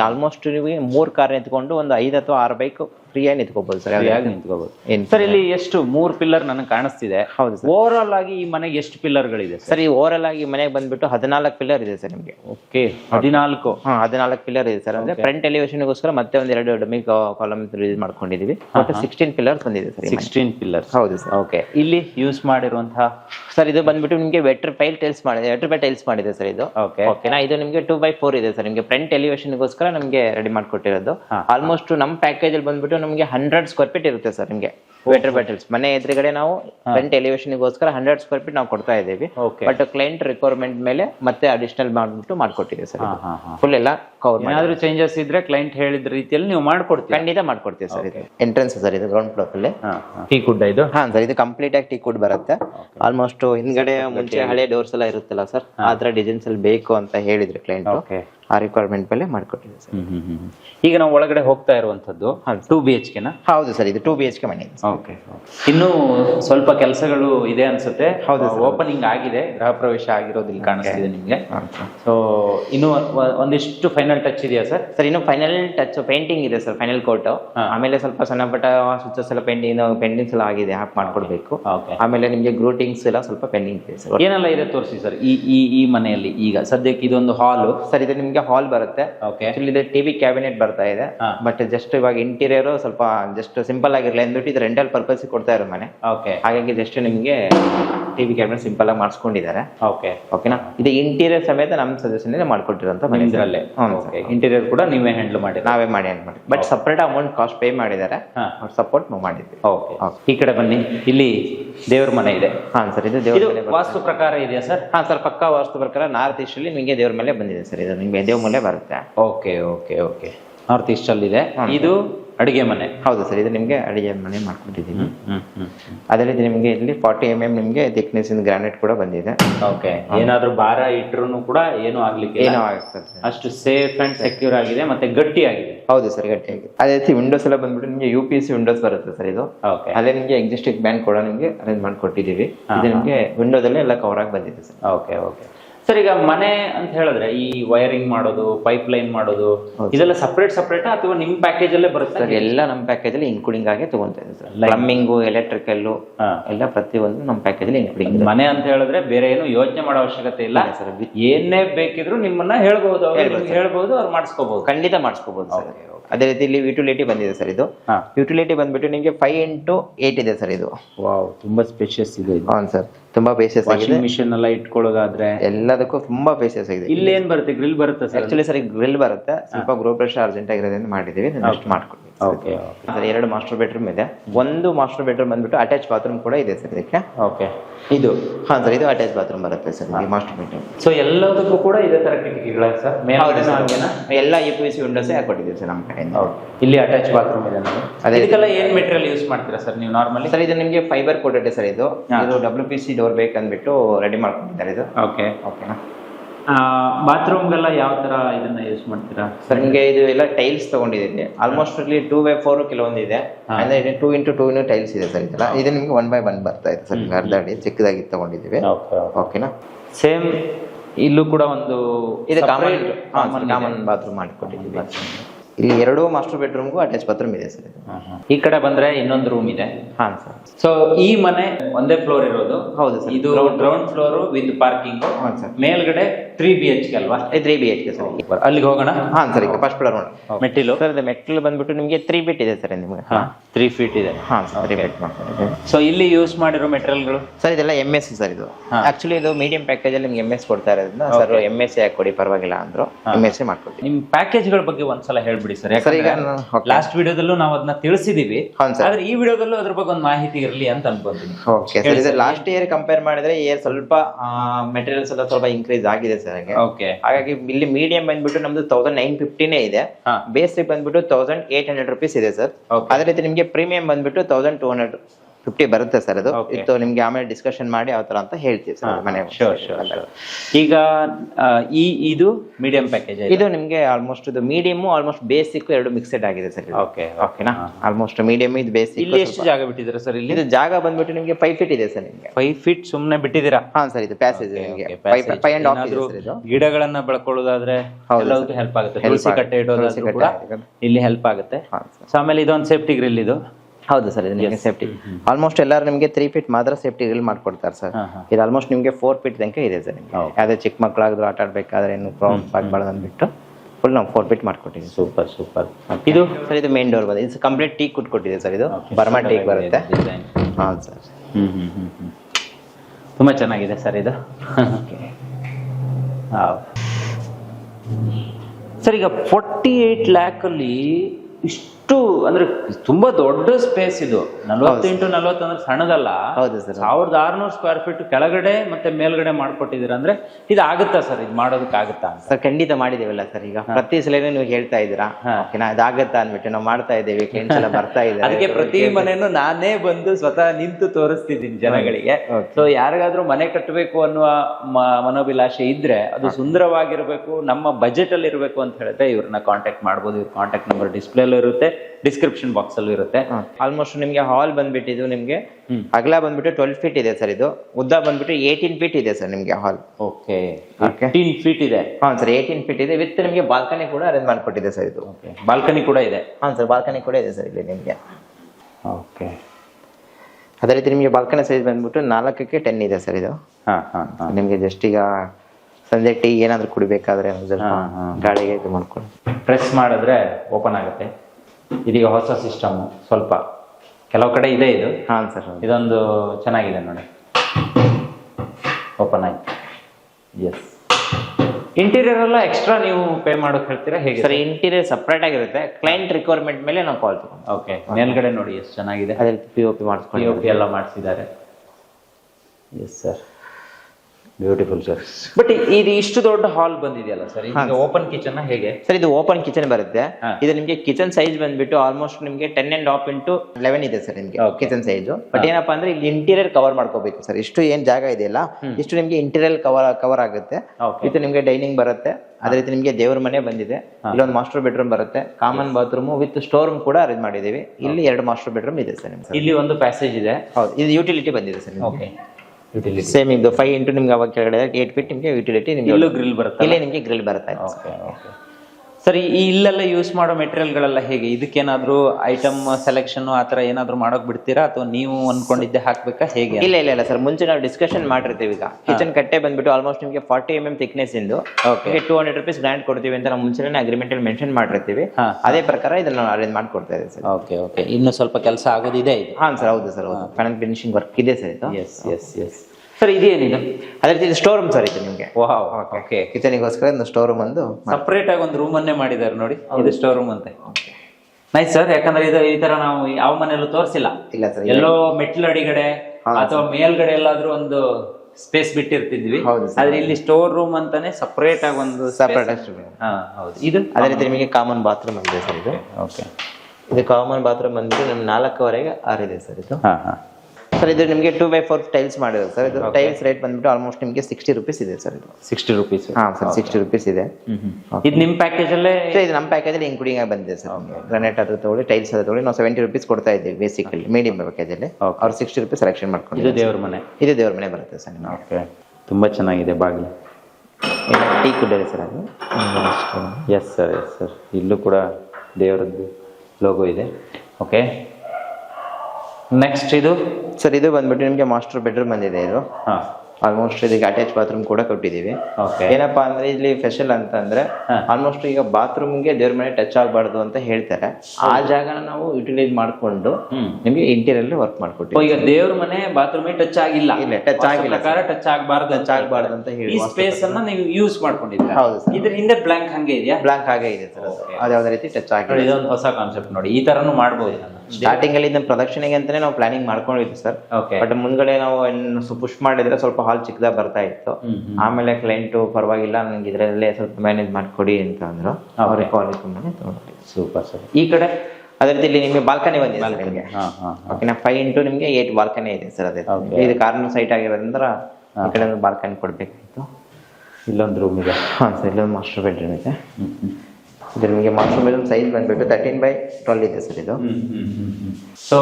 ಆಲ್ಮೋಸ್ಟ್ ನೀವು ಮೂರ್ ಕಾರ್ ನಿಂತ್ಕೊಂಡು ಒಂದು ಐದು ಅಥವಾ ಆರು ಬೈಕ್ ಫ್ರೀಯಾಗಿ ನಿಂತ್ಕೋಬಹುದು ಸರ್ ಸರಿಯಾಗಿ ನಿಂತ್ಕೋಬಹುದು ಏನ್ ಸರ್ ಇಲ್ಲಿ. ಎಷ್ಟು ಮೂರ್ ಪಿಲ್ಲರ್ ನನಗೆ ಕಾಣಿಸ್ತಿದೆ. ಹೌದು ಸರ್. ಓವರ್ ಆಲ್ ಆಗಿ ಈ ಮನೆಗೆ ಎಷ್ಟು ಪಿಲ್ಲರ್ಗಳಿದೆ ಸರ್? ಸರ್ ಈ ಓವರ್ ಆಗಿ ಮನೆಗೆ ಬಂದ್ಬಿಟ್ಟು ಹದಿನಾಲ್ಕು ಪಿಲ್ಲರ್ ಇದೆ ಸರ್ ನಿಮಗೆ. ಓಕೆ ಹದಿನಾಲ್ಕು. ಹಾ ಹದಿನಾಲ್ಕು ಪಿಲ್ಲರ್ ಇದೆ ಸರ್. ಅಂದ್ರೆ ಫ್ರಂಟ್ ಎಲಿವೇಶನ್ಗೋಸ್ಕರ ಮತ್ತೆ ಒಂದ್ ಎರಡು ಡಮಿ ಕಾಲಮ್ ರಿಲೀಸ್ ಮಾಡ್ಕೊಂಡಿದೀವಿ. ಮತ್ತೆ ಸಿಕ್ಸ್ಟೀನ್ ಪಿಲ್ಲರ್ಸ್ ಬಂದಿದೆ ಸರ್ ಸಿಕ್ಸ್ಟೀನ್ ಪಿಲ್ಲರ್ ಹೌದು ಸರ್. ಓಕೆ ಇಲ್ಲಿ ಯೂಸ್ ಮಾಡಿರುವಂತಹ? ಸರ್ ಇದು ಬಂದ್ಬಿಟ್ಟು ನಿಮಗೆ ವೆಟ್ರ್ ಪೈಲ್ ಟೈಲ್ಸ್ ಮಾಡಿದೆ. ವೆಟ್ರ್ ಪೈ ಟೈಲ್ಸ್ ಮಾಡಿದೆ ಸರ್ ಇದು. ಓಕೆ ಓಕೆನಾ ಇದು ನಿಮಗೆ ಟೂ ಬೈ ಫೋರ್ ಇದೆ ಸರ್. ನಿಮಗೆ ಫ್ರಂಟ್ ಎಲಿವೇಶನ್ಗೋಸ್ಕರ ನಮಗೆ ರೆಡಿ ಮಾಡ್ಕೊಟ್ಟಿರೋದು. ಆಲ್ಮೋಸ್ಟ್ ನಮ್ಮ ಪ್ಯಾಕೇಜ್ ಅಲ್ಲಿ ಬಂದ್ಬಿಟ್ಟು ನಮಗೆ ಹಂಡ್ರೆಡ್ ಸ್ಕ್ವೇರ್ ಫೀಟ್ ಇರುತ್ತೆ ಸರ್ ನಿಮಗೆ. ವೆಟರ್ ಬ್ಯಾಟಲ್ಸ್ ಮನೆ ಎದುರುಗಡೆ ನಾವು ಫ್ರಂಟ್ ಎಲಿವೇಶನ್ಗೋಸ್ಕರ ಹಂಡ್ರೆಡ್ ಸ್ಕ್ವೇರ್ ಫೀಟ್ ನಾವು ಕೊಡ್ತಾ ಇದ್ದೀವಿ. ಬಟ್ ಕ್ಲೈಂಟ್ ರಿಕ್ವೈರ್ಮೆಂಟ್ ಮೇಲೆ ಮತ್ತೆ ಅಡಿಷನಲ್ ಮಾಡ್ಬಿಟ್ಟು ಮಾಡ್ಕೊಟ್ಟಿದೆ ಸರ್ ಫುಲ್ ಎಲ್ಲ ಕವರ್ ಏನಾದರೂ ಚೇಂಜಸ್ ಇದ್ರೆ ಕ್ಲೈಂಟ್ ಹೇಳಿದ ರೀತಿಯಲ್ಲಿ ನೀವು ಮಾಡ್ಕೊಡ್ತೀವಿ ಖಂಡಿತ ಮಾಡ್ಕೊಡ್ತೀವಿ ಸರ್ ಇದು. ಎಂಟ್ರೆನ್ಸ್ ಸರ್ ಇದು ಗ್ರೌಂಡ್ ಫ್ಲೋರ್ ಅಲ್ಲಿ ಟೀ ಕುಡ್ ಇದು? ಹಾ ಸರ್ ಇದು ಕಂಪ್ಲೀಟ್ ಆಗಿ ಟೀ ಕುಡ್ ಬರುತ್ತೆ. ಆಲ್ಮೋಸ್ಟ್ ಹಿಂದ್ಗಡೆ ಮುಂಚೆ ಹಳೆ ಡೋರ್ಸ್ ಎಲ್ಲ ಇರುತ್ತಲ್ಲ ಸರ್ ಆ ತರ ಡಿಸೈನ್ಸ್ ಅಲ್ಲಿ ಬೇಕು ಅಂತ ಹೇಳಿದ್ರು ಕ್ಲೈಂಟ್ ಓಕೆ ಆ ರಿಕ್ವೈರ್ಮೆಂಟ್ ಮೇಲೆ ಮಾಡ್ಕೊಟ್ಟಿದ್ದೀವಿ ಸರ್. ಈಗ ನಾವು ಒಳಗಡೆ ಹೋಗ್ತಾ ಇರುವಂತದ್ದು ಟೂ ಬಿ ಎಚ್ ಕೆನ ಹೌದು ಸರ್ ಇದು ಟೂ ಬಿ ಎಚ್ ಕೆ ಮನೆ. ಓಕೆ ಇನ್ನು ಸ್ವಲ್ಪ ಕೆಲಸಗಳು ಇದೆ ಅನ್ಸುತ್ತೆ. ಹೌದು ಓಪನಿಂಗ್ ಆಗಿದೆ ಗೃಹ ಪ್ರವೇಶ ಆಗಿರೋದಿಲ್ಲ ಕಾಣಿಸ್ತಿದೆ ನಿಮಗೆ. ಸೊ ಇನ್ನು ಒಂದಿಷ್ಟು ಫೈನಲ್ ಟಚ್ ಇದೆಯಾ ಸರ್? ಸರ್ ಇನ್ನು ಫೈನಲ್ ಟಚ್ ಪೇಂಟಿಂಗ್ ಇದೆ ಸರ್ ಫೈನಲ್ ಕೋಟ್ ಆಮೇಲೆ ಸ್ವಲ್ಪ ಸಣ್ಣ ಪುಟ್ಟ ಸ್ವಿಚಸ್ ಎಲ್ಲ ಪೇಂಟಿಂಗ್ ಪೆಂಡಿಂಗ್ಸ್ ಎಲ್ಲ ಆಗಿದೆ ಹಾಕ್ ಮಾಡ್ಕೊಡ್ಬೇಕು. ಆಮೇಲೆ ನಿಮಗೆ ಗ್ರೂಟಿಂಗ್ಸ್ ಎಲ್ಲ ಸ್ವಲ್ಪ ಪೆಂಡಿಂಗ್ ಇದೆ ಸರ್. ಏನೆಲ್ಲ ಇದೆ ತೋರಿಸಿ ಸರ್ ಈ ಈ ಮನೆಯಲ್ಲಿ ಈಗ? ಸದ್ಯಕ್ಕೆ ಇದೊಂದು ಹಾಲು ಸರ್ ಇದು ನಿಮಗೆ ಹಾಲ್ ಬರುತ್ತೆ. ಇದು ಟಿವಿ ಕ್ಯಾಬಿನೆಟ್ ಬರ್ತಾ ಇದೆ. ಬಟ್ ಜಸ್ಟ್ ಇವಾಗ ಇಂಟೀರಿಯರ್ ಸ್ವಲ್ಪ ಜಸ್ಟ್ ಸಿಂಪಲ್ ಆಗಿರಲಿ ಅಂದ್ಬಿಟ್ಟು ಇದು ರೆಂಟಲ್ ಪರ್ಪಸ್ ಕೊಡ್ತಾ ಇರೋ ಮನೆ. ಓಕೆ ಹಾಗಾಗಿ ಜಸ್ಟ್ ನಿಮಗೆ ಟಿವಿ ಕ್ಯಾಬಿನೆಟ್ ಸಿಂಪಲ್ ಆಗಿ ಮಾಡಿಸ್ಕೊಂಡಿದ್ದಾರೆ. ಓಕೆ ಓಕೆನಾ ಇದು ಇಂಟೀರಿಯರ್ ಸಮೇತ ನಮ್ಮ ಸಜೆಷನ್ ಮಾಡ್ಕೊಟ್ಟಿರೋ ಮನೆ. ನಿಮ್ದ್ರಲ್ಲೇ? ಓಕೆ ಇಂಟೀರಿಯರ್ ಕೂಡ ನೀವೇ ಹ್ಯಾಂಡಲ್ ಮಾಡಿ ನಾವೇ ಮಾಡಿ ಹ್ಯಾಂಡ್ ಮಾಡಿ but separate amount cost pay ಮಾಡಿದ್ದಾರೆ. ಸಪೋರ್ಟ್ ನಾವು ಮಾಡಿದ್ವಿ. ಓಕೆ ಈ ಕಡೆ ಬನ್ನಿ. ಇಲ್ಲಿ ದೇವ್ರ ಮನೆ ಇದೆ. ಹಾ ಸರ್ ಇದು ದೇವ್ರ ಮನೆ. ವಾಸ್ತು ಪ್ರಕಾರ ಇದೆಯಾ ಸರ್? ಹಾ ಸರ್ ಪಕ್ಕಾ ವಾಸ್ತು ಪ್ರಕಾರ ನಾರ್ತ್ ಈಸ್ಟ್ ಅಲ್ಲಿ ನಿಮಗೆ ದೇವ್ರ ಮೇಲೆ ಬಂದಿದೆ ಸರ್. ಇದು ನಿಮಗೆ ದೇವ್ರ ಮೇಲೆ ಬರುತ್ತೆ. Okay okay okay. North east ಅಲ್ಲಿ ಇದೆ. ಇದು ಅಡಿಗೆ ಮನೆ. ಹೌದು ಸರ್ ಇದು ನಿಮಗೆ ಅಡಿಗೆ ಮನೆ ಹ್ಮ್ ಅದೇ ರೀತಿ ನಿಮಗೆ ಇಲ್ಲಿ ಫಾರ್ಟಿ ಎಂ ಎಂ ನಿಮಗೆ ಥಿಕ್ನೆಸ್ ಇನ್ ಗ್ರಾನೈಟ್ ಕೂಡ ಬಂದಿದೆ. ಓಕೆ. ಏನಾದ್ರೂ ಭಾರ ಇಟ್ಟರು ಕೂಡ ಏನು ಆಗ್ಲಿಕ್ಕೆ ಏನು ಆಗುತ್ತೆ ಅಷ್ಟು ಸೇಫ್ ಅಂಡ್ ಸೆಕ್ಯೂರ್ ಆಗಿದೆ ಮತ್ತೆ ಗಟ್ಟಿ ಆಗಿದೆ ಹೌದು ಸರ್ ಗಟ್ಟಿಯಾಗಿ ಅದೇ ರೀತಿ ವಿಂಡೋಸ್ ಎಲ್ಲ ಬಂದ್ಬಿಟ್ಟು ನಿಮಗೆ ಯು ಪಿ ಸಿ ವಿಂಡೋಸ್ ಬರುತ್ತೆ ಸರ್ ಇದು. ಓಕೆ. ಅದೇ ನಿಮಗೆ ಎಕ್ಸಿಸ್ಟಿಂಗ್ ಬ್ಯಾಂಡ್ ಕೂಡ ನಿಮಗೆ ಅರೇಂಜ್ ಮಾಡ್ಕೊಟ್ಟಿದ್ದೀವಿ. ಇದು ನಿಮಗೆ ವಿಂಡೋದಲ್ಲೇ ಎಲ್ಲ ಕವರ್ ಆಗಿ ಬಂದಿದೆ ಸರ್. Okay okay. ಸರ್ ಈಗ ಮನೆ ಅಂತ ಹೇಳಿದ್ರೆ ಈ ವೈರಿಂಗ್ ಮಾಡೋದು ಪೈಪ್ ಲೈನ್ ಮಾಡೋದು ಇದೆಲ್ಲ ಸಪ್ರೇಟ್ ಸಪ್ರೇಟ್ ಅಥವಾ ನಿಮ್ ಪ್ಯಾಕೇಜ್ ಅಲ್ಲೇ ಬರುತ್ತೆ? ಸರ್ ಎಲ್ಲ ನಮ್ಮ ಪ್ಯಾಕೇಜ್ ಅಲ್ಲಿ ಇನ್ಕ್ಲೂಡಿಂಗ್ ಆಗಿ ತಗೊಂತಾ ಪ್ಲಮ್ಮಿಂಗು ಸರ್. ಪ್ಲಂಬಿಂಗು ಎಲೆಕ್ಟ್ರಿಕಲ್ ಎಲ್ಲಾ ಪ್ರತಿಯೊಂದು ನಮ್ಮ ಪ್ಯಾಕೇಜ್ ಅಲ್ಲಿ ಇನ್ಕ್ಲೂಡಿಂಗ್ ಮನೆ ಅಂತ ಹೇಳಿದ್ರೆ ಬೇರೆ ಏನು ಯೋಚನೆ ಮಾಡೋ ಅವಶ್ಯಕತೆ ಇಲ್ಲ. ಸರ್ ಏನೇ ಬೇಕಿದ್ರು ನಿಮ್ಮನ್ನ ನಿಮ್ಗೆ ಹೇಳ್ಬಹುದು ಅವ್ರು ಮಾಡಿಸ್ಕೋಬಹುದು ಖಂಡಿತ ಮಾಡಿಸ್ಕೋಬಹುದು ಸರ್. ಅದೇ ರೀತಿ ಇಲ್ಲಿ ಯುಟಿಲಿಟಿ ಬಂದಿದೆ ಸರ್ ಇದು. ಯುಟಿಲಿಟಿ ಬಂದ್ಬಿಟ್ಟು ನಿಮಗೆ ಫೈವ್ ಇಂಟು ಏಟ್ ಇದೆ ಸರ್ ಇದು. ವಾವ್ ತುಂಬಾ ಸ್ಪೇಷಿಯಸ್ ಇದೆ ಇದು. ಹೌದು ಸರ್ ತುಂಬಾ ಬೇಸಿಯಸ್ ಆಗಿದೆ. ವಾಷಿಂಗ್ ಮಿಷಿನ್ ಎಲ್ಲ ಇಟ್ಕೊಳ್ಳೋದಾದ್ರೆ ಎಲ್ಲದಕ್ಕೂ ತುಂಬಾ ಬೇಸಿಯಸ್ ಆಗಿದೆ. ಇಲ್ಲಿ ಏನ್ ಬರುತ್ತೆ? ಗ್ರಿಲ್ ಬರುತ್ತೆ ಸರ್ ಆಕ್ಚುಲಿ ಸರ್ ಗ್ರಿಲ್ ಬರುತ್ತೆ. ಸ್ವಲ್ಪ ಗ್ರೋ ಪ್ರೆಷರ್ ಅರ್ಜೆಂಟ್ ಆಗಿರೋದ್ರಿಂದ ಮಾಡಿದೀವಿ ನೆಕ್ಸ್ಟ್ ಮಾಡ್ಕೊಡ್ತೀವಿ ಓಕೆ ಸರ್ ಎರಡು ಮಾಸ್ಟರ್ ಬೆಡ್ರೂಮ್ ಇದೆ. ಒಂದು ಮಾಸ್ಟರ್ ಬೆಡ್ರೂಮ್ ಬಂದ್ಬಿಟ್ಟು ಅಟ್ಯಾಚ್ ಬಾತ್ರೂಮ್ ಕೂಡ ಇದೆ ಸರ್ ಇದಕ್ಕೆ. ಓಕೆ ಇದು ಹಾ ಸರ್ ಇದು ಅಟ್ಯಾಚ್ ಬಾತ್ರೂಮ್ ಬರುತ್ತೆ ಸರ್ ನಿಮಗೆ ಮಾಸ್ಟರ್ ಬೆಡ್ರೂಮ್ ಸೊ ಎಲ್ಲದಕ್ಕೂ ಕೂಡ ಇದೇ ತರ ಕಿಟಕಿಗಳ ಸರ್ ಹಾಗೇನಾ? ಎಲ್ಲ ಯು ಪಿ ಸಿ ವಿಂಡೋಸ್ ಹಾಕೊಟ್ಟಿದ್ದೀವಿ ಸರ್ ನಮ್ಮ ಕಡೆಯಿಂದ ಇಲ್ಲಿ ಅಟ್ಯಾಚ್ ಬಾತ್ರೂಮ್ ಇದೆ ಅದಕ್ಕೆಲ್ಲ ಅದೇ ಇದಕ್ಕೆಲ್ಲ ಏನ್ ಮೆಟೀರಿಯಲ್ ಯೂಸ್ ಮಾಡ್ತೀರಾ ಸರ್ ನೀವು ನಾರ್ಮಲಿ ಸರ್ ಇದು ನಿಮಗೆ ಫೈಬರ್ ಕೋಟೆಡ್ ಸರ್ ಇದು. ಇದು ಡಬ್ಲ್ಯೂ ಪಿ ಸಿ ಡೋರ್ ಬೇಕಂದ್ಬಿಟ್ಟು ರೆಡಿ ಮಾಡ್ಕೊಂಡಿದ್ದಾರೆ ಇದು. ಓಕೆ ಓಕೆನಾ ಬಾತ್ರೂಮ್ಗೆಲ್ಲ ಯಾವ ತರ ಇದನ್ನ ಯೂಸ್ ಮಾಡ್ತೀರಾ? ಸರ್ ನಿಮಗೆ ಇದು ಎಲ್ಲ ಟೈಲ್ಸ್ ತಗೊಂಡಿದ್ದೀನಿ. ಆಲ್ಮೋಸ್ಟ್ ಇಲ್ಲಿ ಟೂ ಬೈ ಫೋರ್ ಕೆಲವೊಂದು ಇದೆ ಅಂದ್ರೆ ಟೂ ಇಂಟು ಟೂ ಇನ್ನೂ ಟೈಲ್ಸ್ ಇದೆ ಸರ್ ಇದೆಲ್ಲ. ಇದು ನಿಮ್ಗೆ ಒನ್ ಬೈ ಒನ್ ಬರ್ತಾ ಇದೆ ಸರ್. ಅರ್ಧ ಅಡಿ ಚಿಕ್ಕದಾಗಿ ತಗೊಂಡಿದ್ದೀವಿ. ಓಕೆನಾ ಸೇಮ್ ಇಲ್ಲೂ ಕೂಡ ಒಂದು ಇದು ಕಾಮನ್ ಕಾಮನ್ ಬಾತ್ರೂಮ್ ಮಾಡಿಕೊಟ್ಟಿದ್ದೀವಿ ಇಲ್ಲಿ ಎರಡು ಮಾಸ್ಟರ್ ಬೆಡ್ರೂಮ್ಗೂ ಅಟ್ಯಾಚ್ ಬಾತ್ರೂಮ್ ಇದೆ ಸರ್ ಈ ಕಡೆ ಬಂದ್ರೆ ಇನ್ನೊಂದು ರೂಮ್ ಇದೆ. ಹಾನ್ ಸರ್. ಸೊ ಈ ಮನೆ ಒಂದೇ ಫ್ಲೋರ್ ಇರೋದು. ಹೌದು ಸರ್. ಇದು ಗ್ರೌಂಡ್ ಫ್ಲೋರ್ ವಿತ್ ಪಾರ್ಕಿಂಗ್ ಹಾಂ ಸರ್. ಮೇಲ್ಗಡೆ ತ್ರೀ ಬಿ ಎಚ್ ಕೆ ಅಲ್ವಾ? Three B H K sir. ಅಲ್ಲಿಗೆ ಹೋಗೋಣ? ಹಾಂ ಸರ್ ಈಗ ಫಸ್ಟ್ ಫ್ಲೋರ್ ನೋಡಿ. ಮೆಟ್ಟಿಲು. ಸರ್ ಇದು ಮೆಟ್ಟಿಲು ಬಂದ್ಬಿಟ್ಟು ನಿಮಗೆ ತ್ರೀ ಫೀಟ್ ಇದೆ ಸರ್ ನಿಮಗೆ. ಹಾ ತ್ರೀ ಫೀಟ್ ಇದೆ. ಹಾಂ ತ್ರೀ ಫೀಟ್ ಸೊ ಇಲ್ಲಿ ಯೂಸ್ ಮಾಡಿರೋ ಮೆಟೀರಿಯಲ್ಗಳು ಸರ್ ಇದೆಲ್ಲ ಎಂ ಎಸ್ ಸರ್ ಇದು. ಆಕ್ಚುಲಿ ಇದು ಮೀಡಿಯಂ ಪ್ಯಾಕೇಜ್ ಅಲ್ಲಿ ನಿಮ್ಗೆ ಎಂ ಎಸ್ ಕೊಡ್ತಾ ಇರೋದ್ರಿಂದ ಸರ್ ಎಂ ಎಸ್ ಸಿ ಕೊಡಿ ಪರವಾಗಿಲ್ಲ ಅಂದ್ರು. ಎಂ ಎಸ್ ಸಿ ಮಾಡ್ಕೊಡಿ ನಿಮ್ ಪ್ಯಾಕೇಜ್ಗಳ ಬಗ್ಗೆ ಒಂದ್ಸಲ ಹೇಳ್ಬಿಡಿ ಸರ್. ಸರ್ ಈಗ. ಲಾಸ್ಟ್ ವಿಡಿಯೋದಲ್ಲೂ ನಾವು ಅದನ್ನ ತಿಳಿಸಿದೀವಿ. ಆದ್ರೆ ಈ ವಿಡಿಯೋದಲ್ಲೂ ಅದ್ರ ಬಗ್ಗೆ ಒಂದು ಮಾಹಿತಿ ಇರಲಿ ಅಂತ ಅನ್ಕೊಂತೀನಿ. ಓಕೆ ಸರ್ ಇದು ಲಾಸ್ಟ್ ಇಯರ್ ಕಂಪೇರ್ ಮಾಡಿದ್ರೆ ಇಯರ್ ಸ್ವಲ್ಪ ಮೆಟೀರಿಯಲ್ಸ್ ಎಲ್ಲ ಸ್ವಲ್ಪ ಇನ್ಕ್ರೀಸ್ ಆಗಿದೆ ಸರ್. ಓಕೆ. ಹಾಗಾಗಿ ಇಲ್ಲಿ ಮೀಡಿಯಂ ಬಂದ್ಬಿಟ್ಟು ನಮ್ದು ತೌಸಂಡ್ ನೈನ್ ಫಿಫ್ಟಿನೇ ಇದೆ. ಬೇಸಿಕ್ ಬಂದ್ಬಿಟ್ಟು ತೌಸಂಡ್ ಏಟ್ ಹಂಡ್ರೆಡ್ ರುಪೀಸ್ ಇದೆ ಸರ್ ಅದೇ ರೀತಿ ನಿಮಗೆ ಪ್ರೀಮಿಯಂ ಬಂದ್ಬಿಟ್ಟು ತೌಸಂಡ್ ಟೂ ಹಂಡ್ರೆಡ್ ಫಿಫ್ಟಿ ಬರುತ್ತೆ ಸರ್ ಅದು. ಇತ್ತು ನಿಮ್ಗೆ ಆಮೇಲೆ ಡಿಸ್ಕಷನ್ ಮಾಡಿ ಯಾವ ತರ ಅಂತ ಹೇಳ್ತೀವಿ ಸರ್ ಮನೆ ಶೋರ್ ಶೋರ್ ಈಗ ಈ ಇದು ಮೀಡಿಯಂ ಪ್ಯಾಕೇಜ್ ಇದು ನಿಮ್ಗೆ ಆಲ್ಮೋಸ್ಟ್ ಇದು ಮೀಡಿಯಮ್ ಆಲ್ಮೋಸ್ಟ್ ಬೇಸಿಕ್ ಎರಡು ಮಿಕ್ಸೆಡ್ ಆಗಿದೆ ಸರ್ ಓಕೆ ಓಕೆನಾ ಆಲ್ಮೋಸ್ಟ್ ಮೀಡಿಯಂ ಇದು ಬೇಸಿಕ್ ಇಲ್ಲಿ ಎಷ್ಟು ಜಾಗ ಬಿಟ್ಟಿದ್ದೀರಾ ಸರ್ ಇಲ್ಲಿ? ಇದು ಜಾಗ ಬಂದ್ಬಿಟ್ಟು ನಿಮ್ಗೆ ಫೈವ್ ಫೀಟ್ ಇದೆ ಸರ್ ನಿಮ್ಗೆ. ಫೈವ್ ಫೀಟ್ ಸುಮ್ಮನೆ ಬಿಟ್ಟಿದ್ದೀರಾ? ಹಾ ಸರ್ ಇದು ಪ್ಯಾಸೇಜ್ ನಿಮಗೆ. ಫೈವ್ ಅಂಡ್ ಹಾಫ್ ಇದು ಗಿಡಗಳನ್ನ ಬೆಳ್ಕೊಳ್ಳೋದಾದ್ರೆ ಎಲ್ಲದಕ್ಕೂ ಹೆಲ್ಪ್ ಆಗುತ್ತೆ. ತುಳಸಿ ಕಟ್ಟೆ ಇಡೋದಾದ್ರೂ ಕೂಡ ಇಲ್ಲಿ ಹೆಲ್ಪ್ ಆಗುತ್ತೆ. ಆಮೇಲೆ ಇದೊಂದು ಸೇಫ್ಟಿ ಗ್ರಿಲ್ ಇದು. ಹೌದು ಸರ್ ಇದು ನಿಮಗೆ ಸೇಫ್ಟಿ ಆಲ್ಮೋಸ್ಟ್ ಎಲ್ಲರೂ ನಿಮಗೆ ತ್ರೀ ಫೀಟ್ ಮಾತ್ರ ಸೇಫ್ಟಿ ರೀಲ್ ಮಾಡ್ಕೊಡ್ತಾರೆ ಸರ್. ಇದು ಆಲ್ಮೋಸ್ಟ್ ನಿಮಗೆ ಫೋರ್ ಫೀಟ್ ತನಕ ಇದೆ ಸರ್ ನಿಮಗೆ. ಯಾವುದೇ ಚಿಕ್ಕ ಮಕ್ಕಳಾದ್ರೂ ಆಟ ಆಡಬೇಕಾದ್ರೆ ಏನು ಪ್ರಾಬ್ಲಮ್ಸ್ ಆಗಬಾರ್ದು ಅಂದ್ಬಿಟ್ಟು ಫುಲ್ ನಾವು ಫೋರ್ ಫೀಟ್ ಮಾಡ್ಕೊಟ್ಟಿದ್ದೀವಿ ಸೂಪರ್ ಸೂಪರ್ ಇದು ಸರ್ ಇದು ಮೇನ್ ಡೋರ್ ಬಂದಿದೆ ಇದು ಕಂಪ್ಲೀಟ್ ಟೀಕ್ ಕೊಟ್ಟಿದೆ ಸರ್ ಇದು. ಬರ್ಮಾ ಟೀಕ್ ಬರುತ್ತೆ. ಹಾಂ ಸರ್. ಹ್ಞೂ ಹ್ಞೂ ಹ್ಞೂ ತುಂಬಾ ಚೆನ್ನಾಗಿದೆ ಸರ್ ಇದು. ಸರ್ ಈಗ ಫೋರ್ಟಿ ಏಟ್ ಲ್ಯಾಕ್ ಅಲ್ಲಿ ಇಷ್ಟು ಅಂದ್ರೆ ತುಂಬಾ ದೊಡ್ಡ ಸ್ಪೇಸ್ ಇದು. ನಲ್ವತ್ತು ಇಂಟು ನಲ್ವತ್ತು ಅಂದ್ರೆ ಸಣ್ಣದಲ್ಲ. ಹೌದು ಸರ್ ಸಾವಿರದ ಆರ್ನೂರು ಸ್ಕ್ವೇರ್ ಫೀಟ್ ಕೆಳಗಡೆ ಮತ್ತೆ ಮೇಲ್ಗಡೆ ಮಾಡ್ಕೊಟ್ಟಿದ್ದೀರಾ ಅಂದ್ರೆ ಇದು ಆಗುತ್ತಾ ಸರ್ ಇದು ಮಾಡೋದಕ್ಕೆ ಆಗುತ್ತಾ ಸರ್ ಖಂಡಿತ ಮಾಡಿದೇವಲ್ಲ ಸರ್. ಈಗ ಪ್ರತಿ ಸಲ ನೀವು ಹೇಳ್ತಾ ಇದ್ದೀರಾ. ಓಕೆನಾ ಇದಾಗತ್ತಾ ಅಂದ್ಬಿಟ್ಟು ನಾವು ಮಾಡ್ತಾ ಇದ್ದೀವಿ ಕ್ಲೈಂಟ್ಸ್ ಎಲ್ಲ ಬರ್ತಾ ಇದ್ದಾರೆ. ಅದಕ್ಕೆ ಪ್ರತಿ ಮನೆನೂ ನಾನೇ ಬಂದು ಸ್ವತಃ ನಿಂತು ತೋರಿಸ್ತಿದ್ದೀನಿ ಜನಗಳಿಗೆ. ಸೊ ಯಾರಿಗಾದ್ರೂ ಮನೆ ಕಟ್ಟಬೇಕು ಅನ್ನುವ ಮನೋಭಿಲಾಷೆ ಇದ್ರೆ ಅದು ಸುಂದರವಾಗಿರ್ಬೇಕು ನಮ್ಮ ಬಜೆಟ್ ಅಲ್ಲಿ ಇರಬೇಕು ಅಂತ ಹೇಳಿದ್ರೆ ಇವ್ರನ್ನ ಕಾಂಟ್ಯಾಕ್ಟ್ ಮಾಡ್ಬೋದು. ಇವ್ರ ಕಾಂಟ್ಯಾಕ್ಟ್ ನಂಬರ್ ಡಿಸ್ಪ್ಲೇ ಅಲ್ಲಿ ಇರುತ್ತೆ. ಡಿಸ್ಕ್ರಿಪ್ಷನ್ ಬಾಕ್ಸ್ ಅಲ್ಲೂ ಇರುತ್ತೆ. ಆಲ್ಮೋಸ್ಟ್ ನಿಮಗೆ ಹಾಲ್ ಬಂದ್ಬಿಟ್ಟಿದ್ದು ನಿಮಗೆ ಅಗಲ ಬಂದ್ಬಿಟ್ಟು ಟ್ವೆಲ್ ಫೀಟ್ ಇದೆ ಸರ್ ಇದು. ಉದ್ದ ಬಂದ್ಬಿಟ್ಟು ಏಯ್ಟೀನ್ ಫೀಟ್ ಇದೆ ಸರ್ ನಿಮಗೆ ಹಾಲ್ ಓಕೆ. ಫಿಫ್ಟೀನ್ ಫೀಟ್ ಇದೆ. ಹಾಂ ಸರ್ ಏಯ್ಟೀನ್ ಫೀಟ್ ಇದೆ. ವಿತ್ ನಿಮಗೆ ಬಾಲ್ಕನಿ ಕೂಡ ಅರೇಂಜ್ ಮಾಡಿಕೊಟ್ಟಿದೆ ಸರ್ ಇದು. ಬಾಲ್ಕನಿ ಕೂಡ ಇದೆ. ಹಾಂ ಸರ್ ಬಾಲ್ಕನಿ ಕೂಡ ಇದೆ ಸರ್ ಇಲ್ಲಿ ನಿಮಗೆ. ಓಕೆ ಅದೇ ರೀತಿ ನಿಮಗೆ ಬಾಲ್ಕನಿ ಸೈಜ್ ಬಂದ್ಬಿಟ್ಟು ನಾಲ್ಕಕ್ಕೆ ಟೆನ್ ಇದೆ ಸರ್ ಇದು. ನಿಮಗೆ ಜಸ್ಟ್ ಈಗ ಸಂಜೆ ಟೀ ಏನಾದರೂ ಕುಡಿಬೇಕಾದ್ರೆ. ಗಾಳಿಗೆ ಇದು ಮಾಡ್ಕೊಳ್ಳಿ. ಪ್ರೆಸ್ ಮಾಡಿದ್ರೆ ಓಪನ್ ಆಗುತ್ತೆ. ಇದೀಗ ಹೊಸ ಸಿಸ್ಟಮ್ ಸ್ವಲ್ಪ ಕೆಲವು ಕಡೆ ಇದೆ ಇದು. ಹಾಂ ಸರ್. ಇದೊಂದು ಚೆನ್ನಾಗಿದೆ ನೋಡಿ. ಓಪನ್ ಆಯ್ತು. ಎಸ್ ಇಂಟೀರಿಯರ್ ಎಲ್ಲ ಎಕ್ಸ್ಟ್ರಾ ನೀವು ಪೇ ಮಾಡೋಕೆ ಹೇಳ್ತೀರಾ? ಹೇಗೆ ಸರ್ ಇಂಟೀರಿಯರ್ ಸಪ್ರೇಟ್ ಆಗಿರುತ್ತೆ. ಕ್ಲೈಂಟ್ ರಿಕ್ವೈರ್ಮೆಂಟ್ ಮೇಲೆ ನಾವು ಕಾಲ್ ತಗೊಂಡು ಓಕೆ ಮೇಲ್ಗಡೆ ನೋಡಿ ಎಷ್ಟು ಚೆನ್ನಾಗಿದೆ. ಅದೇ ರೀತಿ ಪಿ ಓ ಪಿ ಪಿ ಮಾಡಿಸ್ಕೊಂಡು ಒ ಪಿ ಎಲ್ಲ ಮಾಡಿಸಿದ್ದಾರೆ. Yes sir beautiful sir but ಇದು ಇಷ್ಟು ದೊಡ್ಡ ಹಾಲ್ ಬಂದಿದೆಯಲ್ಲ ಸರ್ ಈಗ ಓಪನ್ ಕಿಚನ್ ಹೇಗೆ? ಸರ್ ಇದು ಓಪನ್ ಕಿಚನ್ ಬರುತ್ತೆ. ಇದು ನಿಮಗೆ ಕಿಚನ್ ಸೈಜ್ ಬಂದ್ಬಿಟ್ಟು ಆಲ್ಮೋಸ್ಟ್ ನಿಮಗೆ ten and half into eleven ಇದೆ ಸರ್ ನಿಮಗೆ ಕಿಚನ್ ಸೈಜ್ ಬಟ್ ಏನಪ್ಪಾ ಅಂದ್ರೆ ಇಲ್ಲಿ ಇಂಟೀರಿಯರ್ ಕವರ್ ಮಾಡ್ಕೋಬೇಕು ಸರ್ ಇಷ್ಟು ಏನ್ ಜಾಗ ಇದೆಯಲ್ಲ ಇಷ್ಟು ನಿಮಗೆ ಇಂಟೀರಿಯರ್ ಕವರ್ ಕವರ್ ಆಗುತ್ತೆ. ಇದು ನಿಮಗೆ ಡೈನಿಂಗ್ ಬರುತ್ತೆ. ಅದೇ ರೀತಿ ನಿಮಗೆ ದೇವ್ರ ಮನೆ ಬಂದಿದೆ. ಇಲ್ಲೊಂದು ಮಾಸ್ಟರ್ ಬೆಡ್ರೂಮ್ ಬರುತ್ತೆ. Common bathroom with store room ಕೂಡ ಅರೇಂಜ್ ಮಾಡಿದೀವಿ ಇಲ್ಲಿ ಎರಡು ಮಾಸ್ಟರ್ ಬೆಡ್ರೂಮ್ ಇದೆ ಸರ್ ನಿಮ್ಗೆ ಇಲ್ಲಿ ಒಂದು ಪ್ಯಾಸೇಜ್ ಇದೆ. ಹೌದು ಇದು ಯುಟಿಲಿಟಿ ಬಂದಿದೆ ಸರ್ ಓಕೆ ಯುಟಿಲಿಟಿ ಸೇಮ್ ಇದು ಫೈವ್ ಇಂಟು ನಿಮ್ಗೆ ಅವಾಗ ಕೆಳಗಡೆ ಏಟ್ ಫೀಟ್ ನಿಮಗೆ ಯುಟಿಲಿಟಿ ನಿಮಗೆ ಇಲ್ಲೂ ಗ್ರಿಲ್ ಬರುತ್ತೆ ಇಲ್ಲೇ ನಿಮಗೆ ಗ್ರಿಲ್ ಬರುತ್ತೆ. ಓಕೆ ಓಕೆ ಸರ್ ಈ ಇಲ್ಲೆಲ್ಲ ಯೂಸ್ ಮಾಡೋ ಮೆಟೀರಿಯಲ್ಗಳೆಲ್ಲ ಹೇಗೆ? ಇದಕ್ಕೇನಾದರೂ ಐಟಮ್ ಸೆಲೆಕ್ಷನ್ ಆ ಥರ ಏನಾದ್ರೂ ಮಾಡೋಕೆ ಬಿಡ್ತೀರಾ? ಅಥವಾ ನೀವು ಅನ್ಕೊಂಡಿದ್ದೆ ಹಾಕ್ಬೇಕಾ? ಹೇಗೆ ಇಲ್ಲ ಇಲ್ಲ ಇಲ್ಲ ಸರ್. ಮುಂಚೆ ನಾವು ಡಿಸ್ಕಷನ್ ಮಾಡಿರ್ತೀವಿ ಈಗ. ಕಿಚನ್ ಕಟ್ಟೆ ಬಂದ್ಬಿಟ್ಟು ಆಲ್ಮೋಸ್ಟ್ ನಿಮಗೆ ಫಾರ್ಟಿ ಎಂ ಎಂ ಥಿಕ್ನೆಸ್ ಇಂದು. Okay two hundred rupees grand ಕೊಡ್ತೀವಿ ಅಂತ ನಾವು ಮುಂಚೆನೇ ಅಗ್ರಿಮೆಂಟ್ ಅಲ್ಲಿ ಮೆನ್ಷನ್ ಮಾಡಿರ್ತೀವಿ. ಅದೇ ಪ್ರಕಾರ ಇದನ್ನ ನಾವು ಅರೇಂಜ್ ಮಾಡ್ಕೊಡ್ತಾ ಇದ್ದೀವಿ ಸರ್. ಓಕೆ ಓಕೆ ಇನ್ನು ಸ್ವಲ್ಪ ಕೆಲಸ ಆಗೋದಿದೆ ಇದು? ಹಾಂ ಸರ್. ಹೌದು ಸರ್. ಹೌದು. ಫೈನಲ್ ಫಿನಿಶಿಂಗ್ ವರ್ಕ್ ಇದೆ ಸರ್ ಇದು. ಎಸ್ ಎಸ್ ಎಸ್ ಸರ್ ಇದೇನಿದೆ ಅದೇ ರೀತಿ ಸ್ಟೋರ್ ರೂಮ್ ಸರ್ ಇದು ನಿಮಗೆ. ಓಕೆ ಕಿಚನಿಗೋಸ್ಕರ ಒಂದು ಸ್ಟೋರ್ ರೂಮ್ ಒಂದು ಸಪ್ರೇಟ್ ಆಗಿ ಒಂದು ರೂಮ್ ಅನ್ನೇ ಮಾಡಿದ್ದಾರೆ ನೋಡಿ. ಇದು ಸ್ಟೋರ್ ರೂಮ್ ಅಂತ. ನೈಸ್ ಸರ್ ಯಾಕಂದ್ರೆ ಇದು ಈ ತರ ನಾವು ಯಾವ ಮನೆಯಲ್ಲೂ ತೋರಿಸಿಲ್ಲ. ಇಲ್ಲ ಸರ್ ಎಲ್ಲೋ ಮೆಟ್ಲ ಅಡಿಗಡೆ ಅಥವಾ ಮೇಲ್ಗಡೆ ಎಲ್ಲಾದ್ರೂ ಒಂದು ಸ್ಪೇಸ್ ಬಿಟ್ಟಿರ್ತಿದ್ವಿ. ಆದ್ರೆ ಇಲ್ಲಿ ಸ್ಟೋರ್ ರೂಮ್ ಅಂತಾನೆ ಸಪರೇಟ್ ಆಗಿ ಒಂದು ಸಪರೇಟ್ ಹೌದು. ಇದು? ಅದೇ ರೀತಿ ನಿಮಗೆ ಕಾಮನ್ ಬಾತ್ರೂಮ್ ಇದೆ ಸರ್ ಇದು. ಓಕೆ ಇದು ಕಾಮನ್ ಬಾತ್ರೂಮ್ ಬಂದ್ಬಿಟ್ಟು ನಮ್ಮ ನಾಲ್ಕುವರೆಗೆ ಆರಿದೆ ಸರ್ ಇದು. ಹಾ ಹಾ. ಸರ್ ಇದು ನಿಮಗೆ ಟೂ ಬೈ ಫೋರ್ ಟೈಲ್ಸ್ ಮಾಡಿರೋದು ಸರ್. ಇದು ಟೈಲ್ಸ್ ರೇಟ್ ಬಂದ್ಬಿಟ್ಟು ಆಲ್ಮೋಸ್ಟ್ ನಿಮಗೆ ಸಿಕ್ಸ್ಟಿ ರುಪೀಸ್ ಇದೆ ಸರ್ ಇದು. ಸಿಕ್ಸ್ಟಿ ರುಪೀಸ್ ಹಾಂ ಸರ್ ಸಿಕ್ಸ್ಟಿ ರುಪೀಸ್ ಇದೆ. ಇದು ನಿಮ್ಮ ಪ್ಯಾಕೇಜ್ ಅಲ್ಲೇ ಸರ್ ಇದು ನಮ್ಮ ಪ್ಯಾಕೇಜಲ್ಲಿ ಇನ್ಕ್ಲೂಡಿಂಗ್ ಆಗಿ ಬಂದಿದೆ ಸರ್. ಗ್ರಾನೈಟ್ ಅದು ತಗೊಳ್ಳಿ ಟೈಲ್ಸ್ ಅದು ತಗೊಳ್ಳಿ ನಾವು ಸೆವೆಂಟಿ ರುಪೀಸ್ ಕೊಡ್ತಾ ಇದ್ದೀವಿ ಬೇಸಿಕಲಿ ಮೀಡಿಯಂ ಪ್ಯಾಕೇಜಲ್ಲಿ ಅಲ್ಲಿ. ಅವ್ರು ಸಿಕ್ಸ್ಟಿ ರುಪೀಸ್ ಸೆಲೆಕ್ಷನ್ ಇದು ಮಾಡ್ಕೊಂಡು ದೇವ್ರ ಮನೆ. ಇದು ದೇವ್ರ ಮನೆ ಬರುತ್ತೆ ಸರ್ ಓಕೆ ತುಂಬ ಚೆನ್ನಾಗಿದೆ ಬಾಗಿಲು. ಟೀ ಕುಡ್ ಸರ್ ಅದು. ಎಸ್ ಸರ್ ಎಸ್ ಸರ್ ಇಲ್ಲೂ ಕೂಡ ದೇವರದ್ದು ಲೋಗೋ ಇದೆ. ಓಕೆ ನೆಕ್ಸ್ಟ್ ಇದು? ಸರ್ ಇದು ಬಂದ್ಬಿಟ್ಟು ನಿಮಗೆ ಮಾಸ್ಟರ್ ಬೆಡ್ರೂಮ್ ಬಂದಿದೆ ಇದು. ಹಾ. ಆಲ್ಮೋಸ್ಟ್ ಇದಕ್ಕೆ ಅಟ್ಯಾಚ್ ಬಾತ್ರೂಮ್ ಕೂಡ ಕೊಟ್ಟಿದ್ದೀವಿ. ಓಕೆ ಏನಪ್ಪಾ ಅಂದ್ರೆ ಇಲ್ಲಿ ಸ್ಪೆಷಲ್ ಅಂತ ಅಂದ್ರೆ ಆಲ್ಮೋಸ್ಟ್ ಈಗ ಬಾತ್ರೂಮ್ಗೆ ದೇವ್ರ ಮನೆ ಟಚ್ ಆಗಬಾರ್ದು ಅಂತ ಹೇಳ್ತಾರೆ. ಆ ಜಾಗನ ನಾವು ಯುಟಿಲೈಸ್ ಮಾಡ್ಕೊಂಡು. ನಿಮಗೆ ಇಂಟೀರಿಯರ್ ವರ್ಕ್ ಮಾಡ್ಕೊಟ್ಟಿವಿ ಈಗ ದೇವ್ರ ಮನೆ ಬಾತ್ರೂಮ್ ಟಚ್ ಆಗಿಲ್ಲ. ಇಲ್ಲ, ಟಚ್ ಆಗಿಲ್ಲ ಪ್ರಕಾರ ಟಚ್ ಆಗಬಾರ್ದು ಟಚ್ ಆಗ್ಬಾರ್ದು ಅಂತ ಹೇಳಿ ಈ ಸ್ಪೇಸ್ ಅನ್ನ ನೀವು ಯೂಸ್ ಮಾಡ್ಕೊಂಡಿದ್ದೀರಾ? ಹೌದು. ಇದ್ರ ಹಿಂದೆ ಬ್ಲಾಂಕ್ ಹಂಗೆ ಇದೆಯಾ? ಬ್ಲಾಂಕ್ ಹಾಗೆ ಇದೆ ಸರ್ ಅದು ಅದು ಯಾವುದೇ ರೀತಿ ಟಚ್ ಆಗಿದೆ ಇದೊಂದು ಹೊಸ ಕಾನ್ಸೆಪ್ಟ್ ನೋಡಿ. ಈ ತರನು ಮಾಡಬಹುದು ಸ್ಟಾರ್ಟಿಂಗ್ ಅಲ್ಲಿ ಇದನ್ನ ಪ್ರದಕ್ಷಿಣೆಗೆ ಅಂತಾನೆ ನಾವು ಪ್ಲಾನಿಂಗ್ ಮಾಡ್ಕೊಂಡಿದ್ವಿ ಸರ್ ಓಕೆ ಬಟ್ ಮುಂದ್ಗಡೆ ನಾವು ಪುಷ್ ಮಾಡಿದ್ರೆ ಸ್ವಲ್ಪ ಹಾಲ್ ಚಿಕ್ಕದಾಗ ಬರ್ತಾ ಇತ್ತು. ಆಮೇಲೆ ಕ್ಲೈಂಟು ಪರವಾಗಿಲ್ಲ ನನಗೆ ಇದರಲ್ಲೇ ಸ್ವಲ್ಪ ಮ್ಯಾನೇಜ್ ಮಾಡ್ಕೊಡಿ ಅಂತ ಅಂದ್ರು. ಅವ್ರಿಗೆ ಕಾಲ್ ಸೂಪರ್ ಸರ್ ಈ ಕಡೆ ಅದೇ ರೀತಿ ಇಲ್ಲಿ ನಿಮಗೆ ಬಾಲ್ಕನಿ ಬಂದಿದೆ ನಿಮಗೆ. ಓಕೆನಾ ಫೈವ್ ಇಂಟು ನಿಮಗೆ ಏಟ್ ಬಾಲ್ಕನಿ ಇದೆ ಸರ್ ಅದೇ. ಇದು ಕಾರ್ನರ್ ಸೈಟ್ ಆಗಿರೋದ್ರಿಂದ ಈ ಕಡೆ ಒಂದು ಬಾಲ್ಕನಿ ಕೊಡಬೇಕಾಗಿತ್ತು ಇಲ್ಲೊಂದು ರೂಮ್ ಇದೆ. ಹಾಂ ಸರ್ ಇಲ್ಲೊಂದು ಮಾಸ್ಟರ್ ಬೆಡ್ರೂಮ್ ಇದೆ. ಇದು ನಿಮಗೆ ಮಾಸ್ಟರ್ ಸೈಜ್ ಬಂದ್ಬಿಟ್ಟು ತರ್ಟೀನ್ ಬೈ ಟ್ವೆಲ್ ಇದೆ ಸರ್ ಇದು. ಸೊ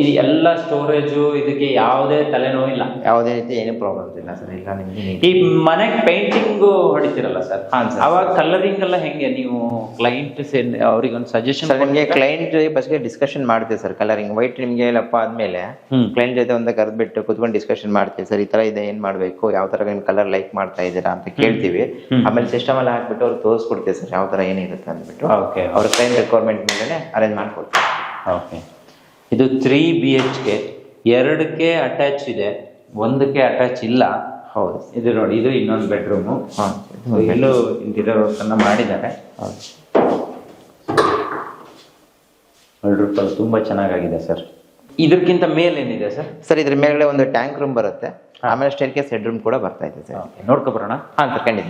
ಇದು ಎಲ್ಲ ಸ್ಟೋರೇಜು ಇದಕ್ಕೆ ಯಾವುದೇ ತಲೆನೋವು ಇಲ್ಲ? ಯಾವುದೇ ರೀತಿ ಏನು ಪ್ರಾಬ್ಲಮ್ ಇಲ್ಲ ಸರ್ ಇಲ್ಲ ನಿಮಗೆ ಈ ಮನೆಗೆ ಪೇಂಟಿಂಗ್ ಹೊಡಿತೀರಲ್ಲ ಸರ್ ಹಾಂ ಸರ್ ಅವಾಗ ಕಲರಿಂಗ್ ಎಲ್ಲ ಹೆಂಗೆ? ನೀವು ಕ್ಲೈಂಟ್ ಅವ್ರಿಗೆ ಒಂದು ಸಜೆಷನ್ ಸರ್ ನಿಮಗೆ ಕ್ಲೈಂಟ್ ಬಗ್ಗೆ ಡಿಸ್ಕಷನ್ ಮಾಡ್ತೀವಿ ಸರ್ ಕಲರಿಂಗ್ ವೈಟ್ ನಿಮಗೆ ಲಪ್ಪ ಆದ್ಮೇಲೆ. ಕ್ಲೈಂಟ್ ಜೊತೆ ಒಂದು ಕರೆದ್ಬಿಟ್ಟು ಕುತ್ಕೊಂಡು ಡಿಸ್ಕಷನ್ ಮಾಡ್ತೀವಿ ಸರ್ ಈ ತರ ಇದೆ ಏನ್ ಮಾಡ್ಬೇಕು ಯಾವ ತರ ಏನು ಕಲರ್ ಲೈಕ್ ಮಾಡ್ತಾ ಇದ್ದೀರಾ ಅಂತ ಕೇಳ್ತೀವಿ. ಆಮೇಲೆ ಸಿಸ್ಟಮ್ ಅಲ್ಲಿ ಹಾಕ್ಬಿಟ್ಟು ಅವ್ರು ತೋರಿಸ್ಕೊಡ್ತೀವಿ ಸರ್ ಯಾವ ತರ ಏನಿರುತ್ತೆ ಅಂದ್ಬಿಟ್ಟು. ಓಕೆ ಅವ್ರ ಕ್ಲೈಂಟ್ ರಿಕ್ವೈರ್ಮೆಂಟ್ ಮೇಲೆ ಅರೇಂಜ್ ಮಾಡ್ಕೊಡ್ತೀವಿ. ಓಕೆ ಇದು ತ್ರೀ ಬಿ ಎಚ್ ಕೆ ಎರಡಕ್ಕೆ ಅಟ್ಯಾಚ್ ಇದೆ ಒಂದಕ್ಕೆ ಅಟ್ಯಾಚ್ ಇಲ್ಲ. ಹೌದು. ಇದು ನೋಡಿ ಇದು ಇನ್ನೊಂದು ಬೆಡ್ರೂಮು ಎಲ್ಲೂ ಇಲ್ಲೂ ಇಂಟೀರಿಯರ್ ವರ್ಕ್ ಅನ್ನ ಮಾಡಿದ್ದಾರೆ. ಹೌದು. ತುಂಬಾ ಚೆನ್ನಾಗಿದೆ ಸರ್. ಇದಕ್ಕಿಂತ ಮೇಲೇನಿದೆ ಸರ್? ಸರ್ ಇದ್ರ ಮೇಲ್ಗಡೆ ಒಂದು ಟ್ಯಾಂಕ್ ರೂಮ್ ಬರುತ್ತೆ. ಆಮೇಲೆ ಸ್ಟೇರ್ ಕೇಸ್ ಹೆಡ್ ರೂಮ್ ಕೂಡ ಬರ್ತಾ ಇದೆ ಸರ್. ನೋಡ್ಕೊಬರೋಣ ಹಾಂ ಖಂಡಿತ.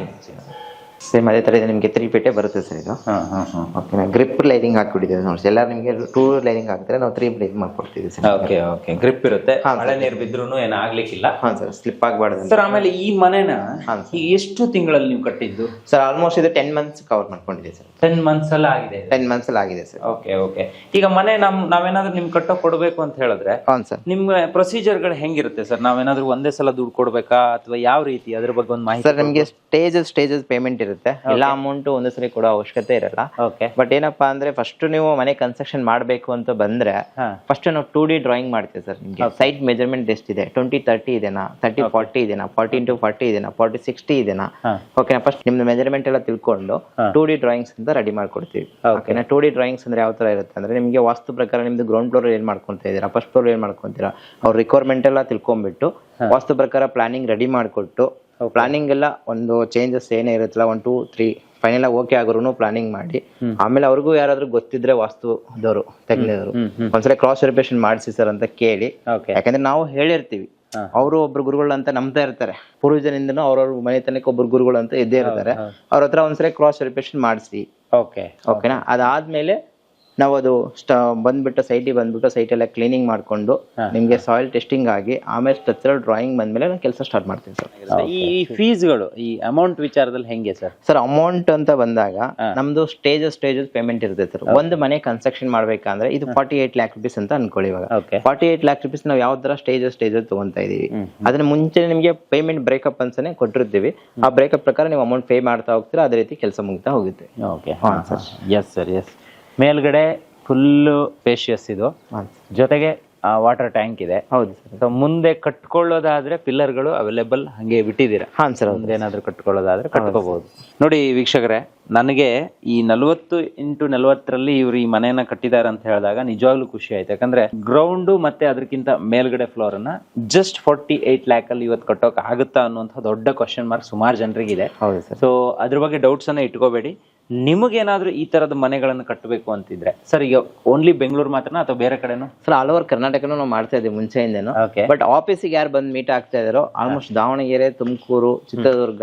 ಸೇಮ್ ಅದೇ ತರ ಇದೆ ನಿಮಗೆ ತ್ರೀ ಪೇಟೆ ಬರುತ್ತೆ ಸರ್ ಇದು. ಹಾಂ ಹಾಂ ಹಾಂ. ಓಕೆನಾ ಗ್ರಿಪ್ ಲೈನಿಂಗ್ ಹಾಕ್ಬಿಟ್ಟಿದ್ದೀವಿ ನೋಡಿ ಎಲ್ಲ ನಿಮಗೆ ಟೂ ಲೈನಿಂಗ್ ಹಾಕಿದ್ರೆ ನಾವು ತ್ರೀ ಲೈನಿಂಗ್ ಮಾಡ್ಕೊಡ್ತೀವಿ ಸರ್ ಓಕೆ ಓಕೆ ಗ್ರಿಪ್ ಇರುತ್ತೆ. ಹಾ, ಮಳೆ ನೀರು ಬಿದ್ರೂ ಏನು ಆಗ್ಲಿಕ್ಕಿಲ್ಲ. ಹಾಂ ಸರ್ ಸ್ಲಿಪ್ ಆಗಬಾರ್ದು ಸರ್ ಆಮೇಲೆ ಈ ಮನೆನ ಹಾ, ಎಷ್ಟು ತಿಂಗಳಲ್ಲಿ ನೀವು ಕಟ್ಟಿದ್ದು? ಸರ್ ಆಲ್ಮೋಸ್ಟ್ ಇದು ಟೆನ್ ಮಂತ್ಸ್ ಕವರ್ ಮಾಡ್ಕೊಂಡಿದೆ ಸರ್ ಟೆನ್ ಮಂತ್ಸ್ ಎಲ್ಲ ಆಗಿದೆ ಟೆನ್ ಮಂತ್ಸ್ ಅಲ್ಲಿ ಆಗಿದೆ ಸರ್ ಓಕೆ ಓಕೆ ಈಗ ಮನೆ ನಮ್ ನಾವೇನಾದ್ರೂ ನಿಮ್ ಕಟ್ಟೋ ಕೊಡ್ಬೇಕು ಅಂತ ಹೇಳಿದ್ರೆ ಹಾಂ ಸರ್ ನಿಮ್ಮ ಪ್ರೊಸೀಜರ್ಗಳು ಹೆಂಗಿರುತ್ತೆ ಸರ್ ನಾವೇನಾದ್ರೂ ಒಂದೇ ಸಲ ದುಡ್ಡು ಕೊಡಬೇಕಾ ಅಥವಾ ಯಾವ ರೀತಿ? ಅದ್ರ ಬಗ್ಗೆ ಒಂದು ಮಾಹಿತಿ ಸರ್ ನಿಮಗೆ ಸ್ಟೇಜಸ್ ಸ್ಟೇಜಸ್ ಪೇಮೆಂಟ್ ಇರುತ್ತೆ. ಎಲ್ಲ ಅಮೌಂಟ್ ಒಂದೇ ಸರಿ ಕೊಡೋ ಅವಶ್ಯಕತೆ ಇರಲ್ಲ. ಬಟ್ ಏನಪ್ಪಾ ಅಂದ್ರೆ ಫಸ್ಟ್ ನೀವು ಮನೆ ಕನ್ಸ್ಟ್ರಕ್ಷನ್ ಮಾಡಬೇಕು ಅಂತ ಬಂದ್ರೆ ಫಸ್ಟ್ ನಾವು ಟೂ ಡಿ ಡ್ರಾಯಿಂಗ್ ಮಾಡ್ತೀವಿ ಸರ್ ನಿಮಗೆ. ಸೈಟ್ ಮೆಜರ್ಮೆಂಟ್ ಎಷ್ಟಿದೆ ಟ್ವೆಂಟಿ ತರ್ಟಿ ಇದೆನಾ? ತರ್ಟಿ ಫಾರ್ಟಿ ಇದೆನಾ? ಫಾರ್ಟಿ ಇಂಟು ಫಾರ್ಟಿ ಇದೆನಾ? ಫಾರ್ಟಿ ಸಿಕ್ಸ್ಟಿ ಇದೆನಾ? ಓಕೆನಾ ಫಸ್ಟ್ ನಿಮ್ದು ಮೆಜರ್ಮೆಂಟ್ ಎಲ್ಲ ತಿಳ್ಕೊಂಡು. ಟೂ ಡಿ ಡ್ರಾಯಿಂಗ್ಸ್ ಅಂತ ರೆಡಿ ಮಾಡ್ಕೊಡ್ತೀವಿ. ಓಕೆನಾ ಟೂ ಡಿ ಡ್ರಾಯಿಂಗ್ಸ್ ಅಂದ್ರೆ ಯಾವ ತರ ಇರುತ್ತೆ ಅಂದ್ರೆ ನಿಮಗೆ ವಾಸ್ತು ಪ್ರಕಾರ ನಿಮ್ದು ಗ್ರೌಂಡ್ ಫ್ಲೋರ್ ಏನ್ ಮಾಡ್ಕೊಂತ ಇದೀರಾ ಫಸ್ಟ್ ಫ್ಲೋರ್ ಏನ್ ಮಾಡ್ಕೊಂತೀರಾ? ಅವ್ರ ರಿಕ್ವೈರ್ಮೆಂಟ್ ಎಲ್ಲ ತಿಳ್ಕೊಂಡ್ಬಿಟ್ಟು ವಾಸ್ತು ಪ್ರಕಾರ ಪ್ಲಾನಿಂಗ್ ರೆಡಿ ಮಾಡಿಕೊಟ್ಟು ಪ್ಲಾನಿಂಗ್ ಎಲ್ಲ ಒಂದು ಚೇಂಜಸ್ ಏನೇ ಇರುತ್ತಲ್ಲ ಒನ್ ಟೂ ತ್ರೀ ಫೈನಲ್ ಆಗಿ ಓಕೆ ಆಗೋರು ಪ್ಲಾನಿಂಗ್ ಮಾಡಿ. ಆಮೇಲೆ ಅವ್ರಿಗೂ ಯಾರಾದ್ರೂ ಗೊತ್ತಿದ್ರೆ ವಾಸ್ತುದವರು ತಜ್ಞರು ಒಂದ್ಸಲ ಕ್ರಾಸ್ ವೆರಿಫಿಕೇಶನ್ ಮಾಡಿಸಿ ಸರ್ ಅಂತ ಕೇಳಿ. ಯಾಕಂದ್ರೆ ನಾವು ಹೇಳಿರ್ತೀವಿ. ಅವರು ಒಬ್ರು ಗುರುಗಳು ಅಂತ ನಂಬ್ತಾ ಇರ್ತಾರೆ. ಪೂರ್ವಜನಿಂದನೂ ಅವ್ರವ್ರ ಮನೆತನಕ್ಕೆ ಒಬ್ರು ಗುರುಗಳು ಅಂತ ಇದ್ದೇ ಇರ್ತಾರೆ. ಅವ್ರ ಹತ್ರ ಒಂದ್ಸಲ ಕ್ರಾಸ್ ವೆರಿಫಿಕೇಶನ್ ಮಾಡಿಸಿ. ಓಕೆ ಓಕೆನಾ ಅದಾದ್ಮೇಲೆ ನಾವು ಅದು ಸ್ಟ ಬಂದ್ಬಿಟ್ಟು ಸೈಟಿಗೆ ಬಂದ್ಬಿಟ್ಟು ಸೈಟ್ ಎಲ್ಲ ಕ್ಲೀನಿಂಗ್ ಮಾಡ್ಕೊಂಡು ನಿಮಗೆ ಸಾಯಿಲ್ ಟೆಸ್ಟಿಂಗ್ ಆಗಿ ಆಮೇಲೆ ಸ್ಟ್ರಕ್ಚರಲ್ ಡ್ರಾಯಿಂಗ್ ಬಂದ್ಮೇಲೆ ನಾನು ಕೆಲಸ ಸ್ಟಾರ್ಟ್ ಮಾಡ್ತೀನಿ ಸರ್. ಈ ಫೀಸ್ಗಳು ಈ ಅಮೌಂಟ್ ವಿಚಾರದಲ್ಲಿ ಹೆಂಗೆ ಸರ್? ಸರ್ ಅಮೌಂಟ್ ಅಂತ ಬಂದಾಗ ನಮ್ದು ಸ್ಟೇಜಸ್ ಸ್ಟೇಜಸ್ ಪೇಮೆಂಟ್ ಇರುತ್ತೆ ಸರ್. ಒಂದು ಮನೆ ಕನ್ಸ್ಟ್ರಕ್ಷನ್ ಮಾಡ್ಬೇಕಂದ್ರೆ ಇದು ಫಾರ್ಟಿ ಏಟ್ ಲ್ಯಾಕ್ ರುಪೀಸ್ ಅಂತ ಅನ್ಕೊಳ್ಳಿ ಇವಾಗ. Okay forty eight lakh rupees ನಾವು ಯಾವ ಸ್ಟೇಜ್ ಸ್ಟೇಜಸ್ ಸ್ಟೇಜಸ್ ತಗೊಂತಾ ಇದೀವಿ. ಅದನ್ನ ಮುಂಚೆ ನಿಮಗೆ ಪೇಮೆಂಟ್ ಬ್ರೇಕಪ್ ಅಂತಾನೆ ಕೊಟ್ಟಿರ್ತೀವಿ. ಆ ಬ್ರೇಕಪ್ ಪ್ರಕಾರ ನೀವು ಅಮೌಂಟ್ ಪೇ ಮಾಡ್ತಾ ಹೋಗ್ತೀರಾ ಅದೇ ರೀತಿ ಕೆಲಸ ಮುಗ್ತಾ ಹೋಗುತ್ತೆ. ಓಕೆ ಹಾಂ ಎಸ್ ಸರ್. ಎಸ್ ಮೇಲ್ಗಡೆ ಫುಲ್ಲು ಪೇಶಿಯಸ್ ಇದು. ಜೊತೆಗೆ ವಾಟರ್ ಟ್ಯಾಂಕ್ ಇದೆ. ಹೌದು ಸರ್. ಸೊ ಮುಂದೆ ಕಟ್ಕೊಳ್ಳೋದಾದ್ರೆ ಪಿಲ್ಲರ್ಗಳು ಅವೈಲೇಬಲ್ ಹಂಗೆ ಬಿಟ್ಟಿದ್ದೀರಾ? ಹಾಂ ಸರ್ ಏನಾದ್ರು ಕಟ್ಕೊಳ್ಳೋದಾದ್ರೆ ಕಟ್ಕೋಬಹುದು. ನೋಡಿ ವೀಕ್ಷಕರೇ ನನಗೆ ಈ ನಲವತ್ತು ಇಂಟು ನಲವತ್ತರಲ್ಲಿ ಇವರು ಈ ಮನೆಯನ್ನ ಕಟ್ಟಿದ್ದಾರೆ ಅಂತ ಹೇಳಿದಾಗ ನಿಜವಾಗ್ಲೂ ಖುಷಿ ಆಯ್ತು. ಯಾಕಂದ್ರೆ ಗ್ರೌಂಡ್ ಮತ್ತೆ ಅದಕ್ಕಿಂತ ಮೇಲ್ಗಡೆ ಫ್ಲೋರ್ ಅನ್ನ ಜಸ್ಟ್ ಫಾರ್ಟಿ ಏಟ್ ಲ್ಯಾಕ್ ಅಲ್ಲಿ ಇವತ್ತು ಕಟ್ಟೋಕೆ ಆಗುತ್ತಾ ಅನ್ನುವಂಥ ದೊಡ್ಡ ಕ್ವಶನ್ ಮಾರ್ಕ್ ಸುಮಾರು ಜನರಿಗಿದೆ. ಸೊ ಅದ್ರ ಬಗ್ಗೆ ಡೌಟ್ಸ್ ಅನ್ನ ಇಟ್ಕೋಬೇಡಿ. ನಿಮಗೇನಾದ್ರೂ ಈ ತರದ ಮನೆಗಳನ್ನು ಕಟ್ಟಬೇಕು ಅಂತಿದ್ರೆ ಸರ್ ಈಗ ಓನ್ಲಿ ಬೆಂಗಳೂರು ಮಾತ್ರನಾ ಅಥವಾ ಬೇರೆ ಕಡೆನೂ? ಸರ್ ಆಲ್ ಓವರ್ ಕರ್ನಾಟಕನೂ ನಾವು ಮಾಡ್ತಾ ಇದ್ದೀವಿ ಮುಂಚೆಯಿಂದನು ಬಟ್ ಆಫೀಸಿಗೆ ಯಾರು ಬಂದು ಮೀಟ್ ಆಗ್ತಾ ಇದಾರೋ ಆಲ್ಮೋಸ್ಟ್ ದಾವಣಗೆರೆ ತುಮಕೂರು ಚಿತ್ರದುರ್ಗ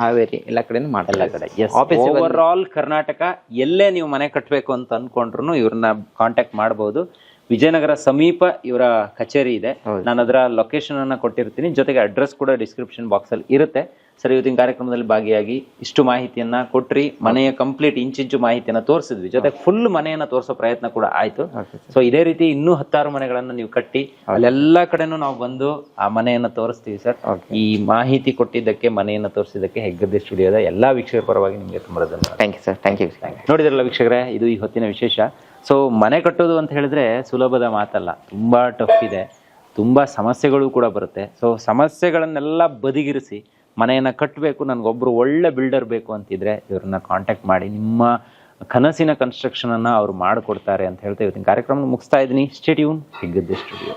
ಹಾವೇರಿ ಎಲ್ಲ ಕಡೆನೂ ಮಾಡ್ತಾ ಎಲ್ಲ ಕಡೆ ಓವರ್ ಆಲ್ ಕರ್ನಾಟಕ ಎಲ್ಲೇ ನೀವು ಮನೆ ಕಟ್ಟಬೇಕು ಅಂತ ಅನ್ಕೊಂಡ್ರು ಇವ್ರನ್ನ ಕಾಂಟ್ಯಾಕ್ಟ್ ಮಾಡಬಹುದು ವಿಜಯನಗರ ಸಮೀಪ ಇವರ ಕಚೇರಿ ಇದೆ. ನಾನು ಅದರ ಲೊಕೇಶನ್ ಅನ್ನ ಕೊಟ್ಟಿರ್ತೀನಿ. ಜೊತೆಗೆ ಅಡ್ರೆಸ್ ಕೂಡ ಡಿಸ್ಕ್ರಿಪ್ಷನ್ ಬಾಕ್ಸ್ ಅಲ್ಲಿ ಇರುತ್ತೆ. ಸರ್ ಇವತ್ತಿನ ಕಾರ್ಯಕ್ರಮದಲ್ಲಿ ಭಾಗಿಯಾಗಿ ಇಷ್ಟು ಮಾಹಿತಿಯನ್ನ ಕೊಟ್ರಿ ಮನೆಯ ಕಂಪ್ಲೀಟ್ ಇಂಚಿಂಚು ಮಾಹಿತಿಯನ್ನ ತೋರಿಸಿದ್ವಿ. ಜೊತೆಗೆ ಫುಲ್ ಮನೆಯನ್ನ ತೋರಿಸೋ ಪ್ರಯತ್ನ ಕೂಡ ಆಯ್ತು. ಸೊ ಇದೇ ರೀತಿ ಇನ್ನೂ ಹತ್ತಾರು ಮನೆಗಳನ್ನು ನೀವು ಕಟ್ಟಿ ಅಲ್ಲೆಲ್ಲ ಕಡೆನೂ ನಾವು ಬಂದು ಆ ಮನೆಯನ್ನ ತೋರಿಸ್ತೀವಿ ಸರ್. ಈ ಮಾಹಿತಿ ಕೊಟ್ಟಿದ್ದಕ್ಕೆ ಮನೆಯನ್ನ ತೋರಿಸಿದ್ದಕ್ಕೆ ಹೆಗ್ಗದ್ದೆ ಸ್ಟುಡಿಯೋದ ಎಲ್ಲಾ ವೀಕ್ಷಕರ ಪರವಾಗಿ ನಿಮಗೆ ತುಂಬಾ ಧನ್ಯವಾದ. Thank you sir thank you ನೋಡಿದ್ರಲ್ಲ ವೀಕ್ಷಕರೇ ಇದು ಈ ಹೊತ್ತಿನ ವಿಶೇಷ. ಸೊ ಮನೆ ಕಟ್ಟೋದು ಅಂತ ಹೇಳಿದ್ರೆ ಸುಲಭದ ಮಾತಲ್ಲ. ತುಂಬಾ ಟಫ್ ಇದೆ. ತುಂಬಾ ಸಮಸ್ಯೆಗಳು ಕೂಡ ಬರುತ್ತೆ. ಸೊ ಸಮಸ್ಯೆಗಳನ್ನೆಲ್ಲ ಬದಿಗಿರಿಸಿ ಮನೆಯನ್ನ ಕಟ್ಟಬೇಕು ನನಗೊಬ್ಬರು ಒಳ್ಳೆ ಬಿಲ್ಡರ್ ಬೇಕು ಅಂತಿದ್ರೆ ಇವ್ರನ್ನ ಕಾಂಟ್ಯಾಕ್ಟ್ ಮಾಡಿ, ನಿಮ್ಮ ಕನಸಿನ ಕನ್ಸ್ಟ್ರಕ್ಷನನ್ನು ಅವ್ರು ಮಾಡಿಕೊಡ್ತಾರೆ ಅಂತ ಹೇಳ್ತಾ ಇವತ್ತಿನ ಕಾರ್ಯಕ್ರಮ ಮುಗಿಸ್ತಾ ಇದ್ದೀನಿ. ಸ್ಟೇಡಿಯೂನ್ ಹಿಗ್ಗದ್ದೆ ಸ್ಟುಡಿಯೋ